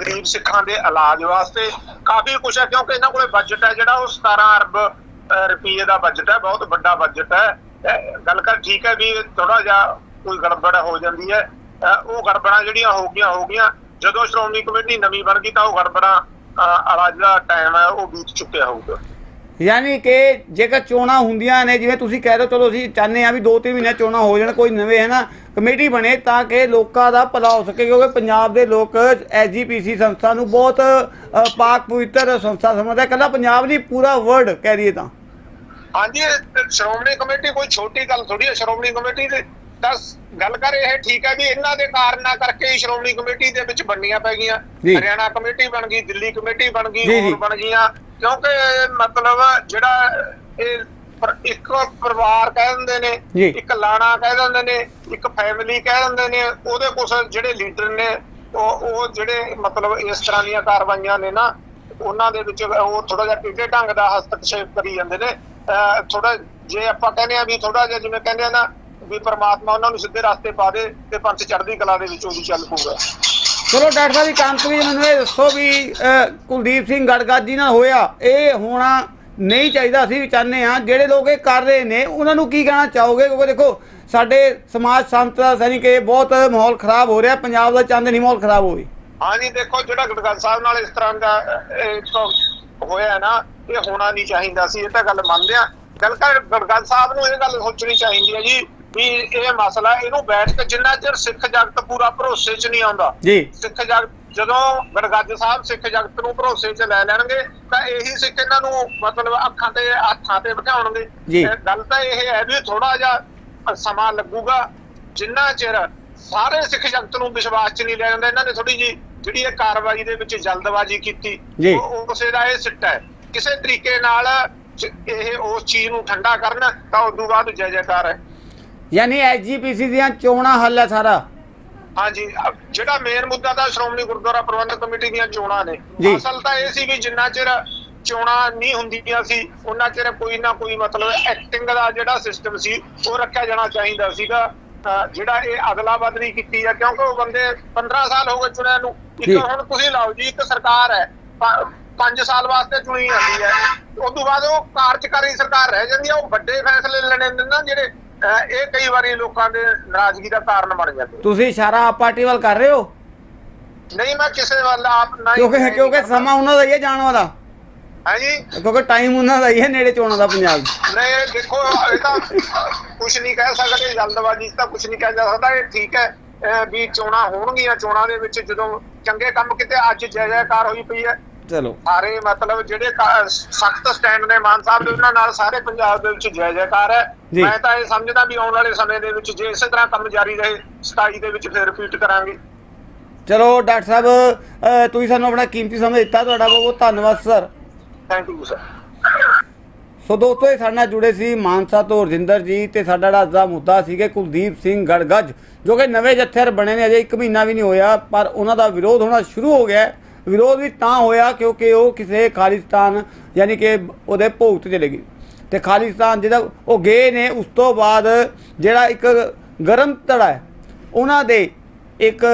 ਗਰੀਬ ਸਿੱਖਾਂ ਦੇ ਇਲਾਜ ਵਾਸਤੇ ਕਾਫੀ ਕੁਛ ਹੈ ਕਿਉਂਕਿ ਇਹਨਾਂ ਕੋਲੇ ਬਜਟ ਹੈ ਜਿਹੜਾ ਉਹ 17 ਅਰਬ ਅਹ, ਰੁਪਈਏ ਦਾ ਬਜਟ ਹੈ ਬਹੁਤ ਵੱਡਾ ਬਜਟ ਹੈ। ਗੱਲ ਕਰ ਠੀਕ ਹੈ ਵੀ ਥੋੜਾ ਜਿਹਾ ਕੋਈ ਗੜਬੜ ਹੋ ਜਾਂਦੀ ਹੈ। ਉਹ ਗੜਬੜਾਂ ਜਿਹੜੀਆਂ ਹੋ ਗਈਆਂ ਹੋ ਗਈਆਂ। ਜਦੋਂ ਸ਼੍ਰੋਮਣੀ ਕਮੇਟੀ ਨਵੀਂ ਬਣ ਗਈ ਤਾਂ ਉਹ ਗੜਬੜਾਂ ਜਿਹੜਾ ਟਾਈਮ ਹੈ ਉਹ ਬੀਤ ਚੁੱਕਿਆ ਹੋਊਗਾ। ਯਾਨੀ ਕਿ ਜੇਕਰ ਚੋਣਾਂ ਹੁੰਦੀਆਂ ਨੇ ਜਿਵੇਂ ਤੁਸੀਂ ਕਹਿ ਰਹੇ ਚਲੋ ਅਸੀਂ ਚਾਹੁੰਦੇ ਆ ਵੀ 2-3 ਮਹੀਨੇ ਚੋਣਾਂ ਹੋ ਜਾਣ ਕੋਈ ਨਵੇਂ ਹੈ ਨਾ ਕਮੇਟੀ ਬਣੇ ਤਾਂ ਕਿ ਲੋਕਾਂ ਦਾ ਭਲਾ ਹੋ ਸਕੇ ਕਿਉਂਕਿ ਪੰਜਾਬ ਦੇ ਲੋਕ ਐਸਜੀਪੀਸੀ ਸੰਸਥਾ ਨੂੰ ਬਹੁਤ ਪਾਕ ਪਵਿੱਤਰ ਸੰਸਥਾ ਸਮਝਦਾ ਕੱਲਾ ਪੰਜਾਬ ਨਹੀਂ ਪੂਰਾ ਵਰਲਡ ਕਹਿ ਦਈਏ ਤਾਂ ਹਾਂਜੀ ਸ਼੍ਰੋਮਣੀ ਕਮੇਟੀ ਕੋਈ ਛੋਟੀ ਗੱਲ ਥੋੜੀ ਹੈ ਸ਼੍ਰੋਮਣੀ ਕਮੇਟੀ ਦੇ ਤਾਂ ਗੱਲ ਕਰ ਇਹ ਠੀਕ ਹੈ ਵੀ ਇਹਨਾਂ ਦੇ ਕਾਰਨਾਂ ਕਰਕੇ ਹੀ ਸ਼੍ਰੋਮਣੀ ਕਮੇਟੀ ਦੇ ਵਿੱਚ ਬਣਨੀਆਂ ਪੈ ਗਈਆਂ। ਹਰਿਆਣਾ ਕਮੇਟੀ ਬਣ ਗਈ ਦਿੱਲੀ ਕਮੇਟੀ ਬਣ ਗਈ। ਹੋਰ ਬਣ ਗਈਆਂ ਕਿਉਂਕਿ ਮਤਲਬ ਜਿਹੜਾ ਇਹ ਇੱਕ ਪਰਿਵਾਰ ਕਹਿ ਦਿੰਦੇ ਨੇ। ਇੱਕ ਲਾਣਾ ਕਹਿ ਦਿੰਦੇ ਨੇ ਇੱਕ ਫੈਮਿਲੀ ਕਹਿ ਦਿੰਦੇ ਨੇ ਉਹਦੇ ਕੁਝ ਜਿਹੜੇ ਲੀਡਰ ਨੇ ਉਹ ਉਹ ਜਿਹੜੇ ਮਤਲਬ ਇਸ ਤਰ੍ਹਾਂ ਦੀਆਂ ਕਾਰਵਾਈਆਂ ਨੇ ਨਾ ਉਹਨਾਂ ਦੇ ਵਿੱਚ ਉਹ ਥੋੜਾ ਜਿਹਾ ਟਿੱਡੇ ਢੰਗ ਦਾ ਹਸਤਕਸ਼ੇਪ ਕਰੀ ਜਾਂਦੇ ਨੇ ਥੋੜਾ ਜੇ ਆਪਾਂ ਕਹਿੰਦੇ ਆ ਵੀ ਥੋੜਾ ਜਿਹਾ ਜਿਵੇਂ ਕਹਿੰਦੇ ਆ ਨਾ ਵੀ ਪ੍ਰਮਾਤਮਾ ਉਹਨਾਂ ਨੂੰ ਸਿੱਧੇ ਰਸਤੇ ਪਾ ਦੇ ਤੇ ਪੰਥ ਚੜ੍ਹਦੀ ਕਲਾ ਦੇ ਵਿੱਚ ਉਹਦੀ ਚੱਲ ਪਊਗਾ ਚਲੋ ਡਾਕਟਰ ਸਾਹਿਬ ਇੱਕ ਅੰਤ ਮੈਨੂੰ ਇਹ ਦੱਸੋ ਵੀ ਕੁਲਦੀਪ ਸਿੰਘ ਗੜਗੜ ਜੀ ਨਾਲ ਹੋਇਆ, ਇਹ ਹੋਣਾ ਨਹੀਂ ਚਾਹੀਦਾ, ਅਸੀਂ ਚਾਹੁੰਦੇ ਆ ਜਿਹੜੇ ਲੋਕ ਇਹ ਕਰ ਰਹੇ ਨੇ, ਉਹਨਾਂ ਨੂੰ ਕੀ ਕਹਿਣਾ ਚਾਹੋਗੇ? ਕਿਉਂਕਿ ਦੇਖੋ, ਸਾਡੇ ਸਮਾਜ ਸੰਤ ਦਾ ਸੈਨਿ ਕਿ ਬਹੁਤ ਮਾਹੌਲ ਖਰਾਬ ਹੋ ਰਿਹਾ, ਪੰਜਾਬ ਦਾ ਚਾਹੁੰਦੇ ਨਹੀਂ ਮਾਹੌਲ ਖਰਾਬ ਹੋਵੇ। ਹਾਂਜੀ ਦੇਖੋ, ਜਿਹੜਾ ਗੜਗੜ ਸਾਹਿਬ ਨਾਲ ਇਸ ਤਰ੍ਹਾਂ ਦਾ ਹੋਇਆ ਨਾ, ਇਹ ਹੋਣਾ ਨਹੀਂ ਚਾਹੀਦਾ ਸੀ, ਇਹ ਤਾਂ ਗੱਲ ਮੰਨਦੇ ਆ ਗੱਲ ਕਰ ਗੜਗੜ ਸਾਹਿਬ ਨੂੰ ਇਹ ਗੱਲ ਸੋਚਣੀ ਚਾਹੀਦੀ ਹੈ ਜੀ ਵੀ ਇਹ ਮਸਲਾ ਇਹਨੂੰ ਬੈਠ ਕੇ ਜਿੰਨਾ ਚਿਰ ਸਿੱਖ ਜਗਤ ਪੂਰਾ ਭਰੋਸੇ 'ਚ ਨਹੀਂ ਆਉਂਦਾ ਜੀ। ਸਿੱਖ ਜਗਤ ਜਦੋਂ ਗੜਗੱਜ ਸਾਹਿਬ ਸਿੱਖ ਜਗਤ ਨੂੰ ਭਰੋਸੇ 'ਚ ਲੈ ਲੈਣਗੇ ਤਾਂ ਇਹੀ ਸਿੱਖ ਇਹਨਾਂ ਨੂੰ ਮਤਲਬ ਅੱਖਾਂ ਤੇ ਹੱਥਾਂ ਤੇ ਬਿਠਾਉਣਗੇ। ਗੱਲ ਤਾਂ ਇਹ ਹੈ ਵੀ ਥੋੜਾ ਜਿਹਾ ਸਮਾਂ ਲੱਗੂਗਾ ਜਿੰਨਾ ਚਿਰ ਸਾਰੇ ਸਿੱਖ ਜਗਤ ਨੂੰ ਵਿਸ਼ਵਾਸ 'ਚ ਨਹੀਂ ਲੈ ਜਾਂਦਾ ਇਹਨਾਂ ਨੇ ਥੋੜੀ ਜੀ ਜਿਹੜੀ ਇਹ ਕਾਰਵਾਈ ਦੇ ਵਿੱਚ ਜਲਦਬਾਜ਼ੀ ਕੀਤੀ। ਉਹ ਉਸੇ ਦਾ ਇਹ ਸਿੱਟਾ ਹੈ। ਕਿਸੇ ਤਰੀਕੇ ਨਾਲ ਇਹ ਉਸ ਚੀਜ਼ ਨੂੰ ਠੰਡਾ ਕਰਨ ਤਾਂ ਉਸ ਤੋਂ ਬਾਅਦ ਜੈ ਜੈਕਾਰ ਹੈ। ਯਾਨੀ ਐਸਜੀਪੀਸੀ ਦੀਆਂ ਚੋਣਾਂ ਹੱਲ ਹੈ ਸਾਰਾ। ਹਾਂਜੀ ਜਿਹੜਾ ਮੇਨ ਮੁੱਦਾ ਤਾਂ ਸ਼੍ਰੋਮਣੀ ਗੁਰਦੁਆਰਾ ਪ੍ਰਬੰਧਕ ਕਮੇਟੀ ਦੀਆਂ ਚੋਣਾਂ ਨੇ। ਜੀ। ਅਸਲ ਤਾਂ ਇਹ ਸੀ ਵੀ ਜਿੰਨਾ ਚਿਰ ਚੋਣਾਂ ਨਹੀਂ ਹੁੰਦੀਆਂ ਸੀ ਉਹਨਾਂ ਚਿਰ ਕੋਈ ਨਾ ਕੋਈ ਮਤਲਬ ਐਕਟਿੰਗ ਦਾ ਜਿਹੜਾ ਸਿਸਟਮ ਸੀ ਉਹ ਰੱਖਿਆ ਜਾਣਾ ਚਾਹੀਦਾ ਸੀਗਾ। ਅਹ ਜਿਹੜਾ ਇਹ ਅਦਲਾ ਬਦਲੀ ਕੀਤੀ ਆ ਕਿਉਂਕਿ ਉਹ ਬੰਦੇ 15 ਸਾਲ ਹੋ ਗਏ ਚੁਣਿਆ ਨੂੰ। ਜੀ। ਇੱਕ ਹੁਣ ਤੁਸੀਂ ਲਾਓ ਜੀ ਇੱਕ ਸਰਕਾਰ ਹੈ 5 ਸਾਲ ਵਾਸਤੇ ਚੁਣੀ ਜਾਂਦੀ ਹੈ। ਉਸ ਤੋਂ ਬਾਅਦ ਉਹ ਕਾਰਜਕਾਰੀ ਸਰਕਾਰ ਰਹਿ ਜਾਂਦੀ ਹੈ ਉਹ ਵੱਡੇ ਫੈਸਲੇ ਲੈਣੇ ਨੇ ਨਾ ਜਿਹੜੇ ਇਹ ਕਈ ਵਾਰੀ ਲੋਕਾਂ ਦੇ ਨਾਰਾਜ਼ਗੀ ਦਾ ਕਾਰਨ ਬਣ ਜਾਂਦੇ ਤੁਸੀਂ ਇਸ਼ਾਰਾ ਆਪ ਪਾਰਟੀ ਵੱਲ ਕਰ ਰਹੇ ਹੋ? ਨਹੀਂ ਮੈਂ ਕਿਸੇ ਵੱਲ ਆਪ ਨਾ ਕਿਉਂਕਿ ਕਿਉਂਕਿ ਸਮਾਂ ਉਹਨਾਂ ਦਾ ਹੀ ਹੈ ਜਾਣ ਵਾਲਾ। ਹੈ ਜੀ ਕਿਉਂਕਿ ਟਾਈਮ ਉਹਨਾਂ ਦਾ ਹੀ ਹੈ ਨੇੜੇ ਚੋਣਾਂ ਦਾ ਪੰਜਾਬ ਨਹੀਂ ਦੇਖੋ ਇਹ ਤਾਂ ਕੁਝ ਨਹੀਂ ਕਹਿ ਸਕਦੇ ਜਲਦਬਾਜ਼ੀ ਤਾਂ ਕੁਝ ਨਹੀਂ ਕਹਿ ਸਕਦਾ। ਇਹ ਠੀਕ ਹੈ ਵੀ ਚੋਣਾਂ ਹੋਣਗੀਆਂ ਚੋਣਾਂ ਦੇ ਵਿੱਚ ਜਦੋਂ ਚੰਗੇ ਕੰਮ ਕਿਤੇ ਅੱਜ ਜੈ ਜੈਕਾਰ ਹੋਈ ਪਈ ਹੈ। ਚਲੋ। ਸਾਰੇ ਮਤਲਬ ਜਿਹੜੇ ਸਖਤ ਸਟੈਂਡ ਨੇ ਮਾਨ ਸਾਹਿਬ ਦੇ ਉਹਨਾਂ ਨਾਲ ਸਾਰੇ ਪੰਜਾਬ ਦੇ ਵਿੱਚ ਜੈ ਜੈਕਾਰ ਹੈ। ਮੈਂ ਤਾਂ ਇਹ ਸਮਝਦਾ ਵੀ ਆਉਣ ਵਾਲੇ ਸਮੇਂ ਦੇ ਵਿੱਚ ਜੇ ਇਸੇ ਤਰ੍ਹਾਂ ਕੰਮ ਜਾਰੀ ਰਹੇ 27 ਦੇ ਵਿੱਚ ਫਿਰ ਰਿਪੀਟ ਕਰਾਂਗੇ। ਚਲੋ ਡਾਕਟਰ ਸਾਹਿਬ ਤੁਸੀਂ ਸਾਨੂੰ ਆਪਣਾ ਕੀਮਤੀ ਸਮਾਂ ਦਿੱਤਾ ਤੁਹਾਡਾ ਬਹੁਤ ਬਹੁਤ ਧੰਨਵਾਦ ਸਰ। ਥੈਂਕ ਯੂ ਸਰ ਸੋ ਦੋਸਤੋ ਇਹ ਸਾਡੇ ਨਾਲ ਜੁੜੇ ਸੀ ਮਾਨਸਾ ਤੋਂ ਰਜਿੰਦਰ ਜੀ ਤੇ ਸਾਡਾ ਜਿਹੜਾ ਅੱਜ ਦਾ ਮੁੱਦਾ ਸੀਗੇ ਕੁਲਦੀਪ ਸਿੰਘ ਗੜਗੱਜ ਜੋ ਕਿ ਨਵੇਂ ਜਥੇਦਾਰ ਬਣੇ ਨੇ ਅਜੇ 1 ਮਹੀਨਾ ਵੀ ਨਹੀਂ ਹੋਇਆ ਪਰ ਉਹਨਾਂ ਦਾ ਵਿਰੋਧ ਹੋਣਾ ਸ਼ੁਰੂ ਹੋ ਗਿਆ ਹੈ। ਵਿਰੋਧ ਵੀ ਤਾਂ ਹੋਇਆ ਕਿਉਂਕਿ ਉਹ ਕਿਸੇ ਖਾਲਿਸਤਾਨ ਯਾਨੀ ਕਿ ਉਹਦੇ ਭੋਗ ਤੇ ਚਲੇ ਗਏ। ਤੇ ਖਾਲਿਸਤਾਨ ਜਿਹਦਾ ਉਹ ਗਏ ਨੇ, ਉਸ ਤੋਂ ਬਾਅਦ ਜਿਹੜਾ ਇੱਕ ਗਰਮ ਧੜਾ ਹੈ, ਉਹਨਾਂ ਦੇ ਇੱਕ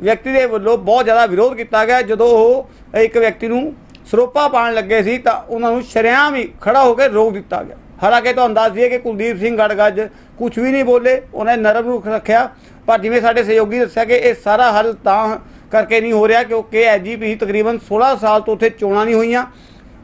ਵਿਅਕਤੀ ਦੇ ਵੱਲੋਂ ਬਹੁਤ ਜ਼ਿਆਦਾ ਵਿਰੋਧ ਕੀਤਾ ਗਿਆ। ਜਦੋਂ ਉਹ ਇੱਕ ਵਿਅਕਤੀ ਨੂੰ ਸਰੋਪਾ ਪਾਣ ਲੱਗੇ ਸੀ ਤਾਂ ਉਹਨਾਂ ਨੂੰ ਸ਼ਰੇਆਮ ਹੀ ਖੜਾ ਹੋ ਕੇ ਰੋਕ ਦਿੱਤਾ ਗਿਆ। ਹਾਲਾਂਕਿ ਤੁਹਾਨੂੰ ਦੱਸ ਦਈਏ ਕਿ ਕੁਲਦੀਪ ਸਿੰਘ ਗੜਗੱਜ ਕੁਝ ਵੀ ਨਹੀਂ ਬੋਲੇ, ਉਹਨੇ ਨਰਮ ਰੁਖ ਰੱਖਿਆ। ਪਰ ਜਿਵੇਂ ਸਾਡੇ ਸਹਿਯੋਗੀ ਦੱਸਿਆ ਕਿ ਇਹ ਸਾਰਾ ਹੱਲ ਤਾਂ ਕਰਕੇ ਨਹੀਂ ਹੋ ਰਿਹਾ ਕਿਉਂਕਿ ਐਜੀਪੀ ਤਕਰੀਬਨ 16 ਸਾਲ ਤੋਂ ਉੱਥੇ ਚੋਣਾਂ ਨਹੀਂ ਹੋਈਆਂ।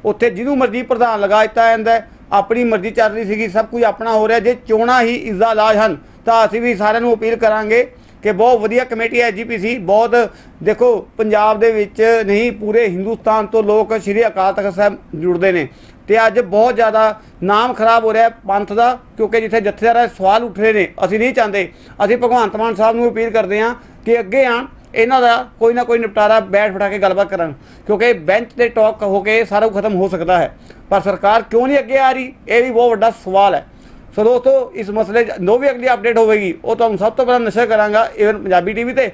ਉੱਥੇ ਜਿਹਨੂੰ ਮਰਜ਼ੀ ਪ੍ਰਧਾਨ ਲਗਾ ਦਿੱਤਾ ਜਾਂਦਾ ਆਪਣੀ ਮਰਜ਼ੀ ਚੱਲ ਰਹੀ ਸੀਗੀ, ਸਭ ਕੁਝ ਆਪਣਾ ਹੋ ਰਿਹਾ। ਜੇ ਚੋਣਾਂ ਹੀ ਇਸ ਦਾ ਇਲਾਜ ਹਨ, ਤਾਂ ਅਸੀਂ ਵੀ ਸਾਰਿਆਂ ਨੂੰ ਅਪੀਲ ਕਰਾਂਗੇ ਕਿ ਬਹੁਤ ਵਧੀਆ ਕਮੇਟੀ ਹੈ ਜੀਪੀਸੀ ਬਹੁਤ, ਦੇਖੋ, ਪੰਜਾਬ ਦੇ ਵਿੱਚ ਨਹੀਂ, ਪੂਰੇ ਹਿੰਦੁਸਤਾਨ ਤੋਂ ਲੋਕ ਸ਼੍ਰੀ ਅਕਾਲ ਤਖਤ ਸਾਹਿਬ ਜੁੜਦੇ ਨੇ। ਤੇ ਅੱਜ ਬਹੁਤ ਜ਼ਿਆਦਾ ਨਾਮ ਖਰਾਬ ਹੋ ਰਿਹਾ ਪੰਥ ਦਾ, ਕਿਉਂਕਿ ਜਿੱਥੇ ਜਥੇਦਾਰਾਂ ਸਵਾਲ ਉੱਠ ਰਹੇ ਨੇ, ਅਸੀਂ ਨਹੀਂ ਚਾਹੁੰਦੇ। ਅਸੀਂ ਭਗਵੰਤ ਮਾਨ ਸਾਹਿਬ ਨੂੰ ਅਪੀਲ ਕਰਦੇ ਹਾਂ ਕਿ ਅੱਗੇ ਆਣ ਇਹਨਾਂ ਦਾ ਕੋਈ ਨਾ ਕੋਈ ਨਿਪਟਾਰਾ ਬੈਠ ਬਿਠਾ ਕੇ ਗੱਲਬਾਤ ਕਰਨ, ਕਿਉਂਕਿ ਬੈਂਚ ਤੇ ਟਾਕ ਹੋ ਕੇ ਸਾਰਾ ਕੁਝ ਖਤਮ ਹੋ ਸਕਦਾ ਹੈ। ਪਰ ਸਰਕਾਰ ਕਿਉਂ ਨਹੀਂ ਅੱਗੇ ਆ ਰਹੀ? ਇਹ ਵੀ ਬਹੁਤ ਵੱਡਾ ਸਵਾਲ ਹੈ। ਸੋ ਦੋਸਤੋ, ਇਸ ਮਸਲੇ 'ਚ ਜੋ ਵੀ ਅਗਲੀ ਅਪਡੇਟ ਹੋਵੇਗੀ, ਉਹ ਤੁਹਾਨੂੰ ਸਭ ਤੋਂ ਪਹਿਲਾਂ ਨਸ਼ਰ ਕਰਾਂਗਾ ਇਵਨ ਪੰਜਾਬੀ ਟੀਵੀ ਤੇ।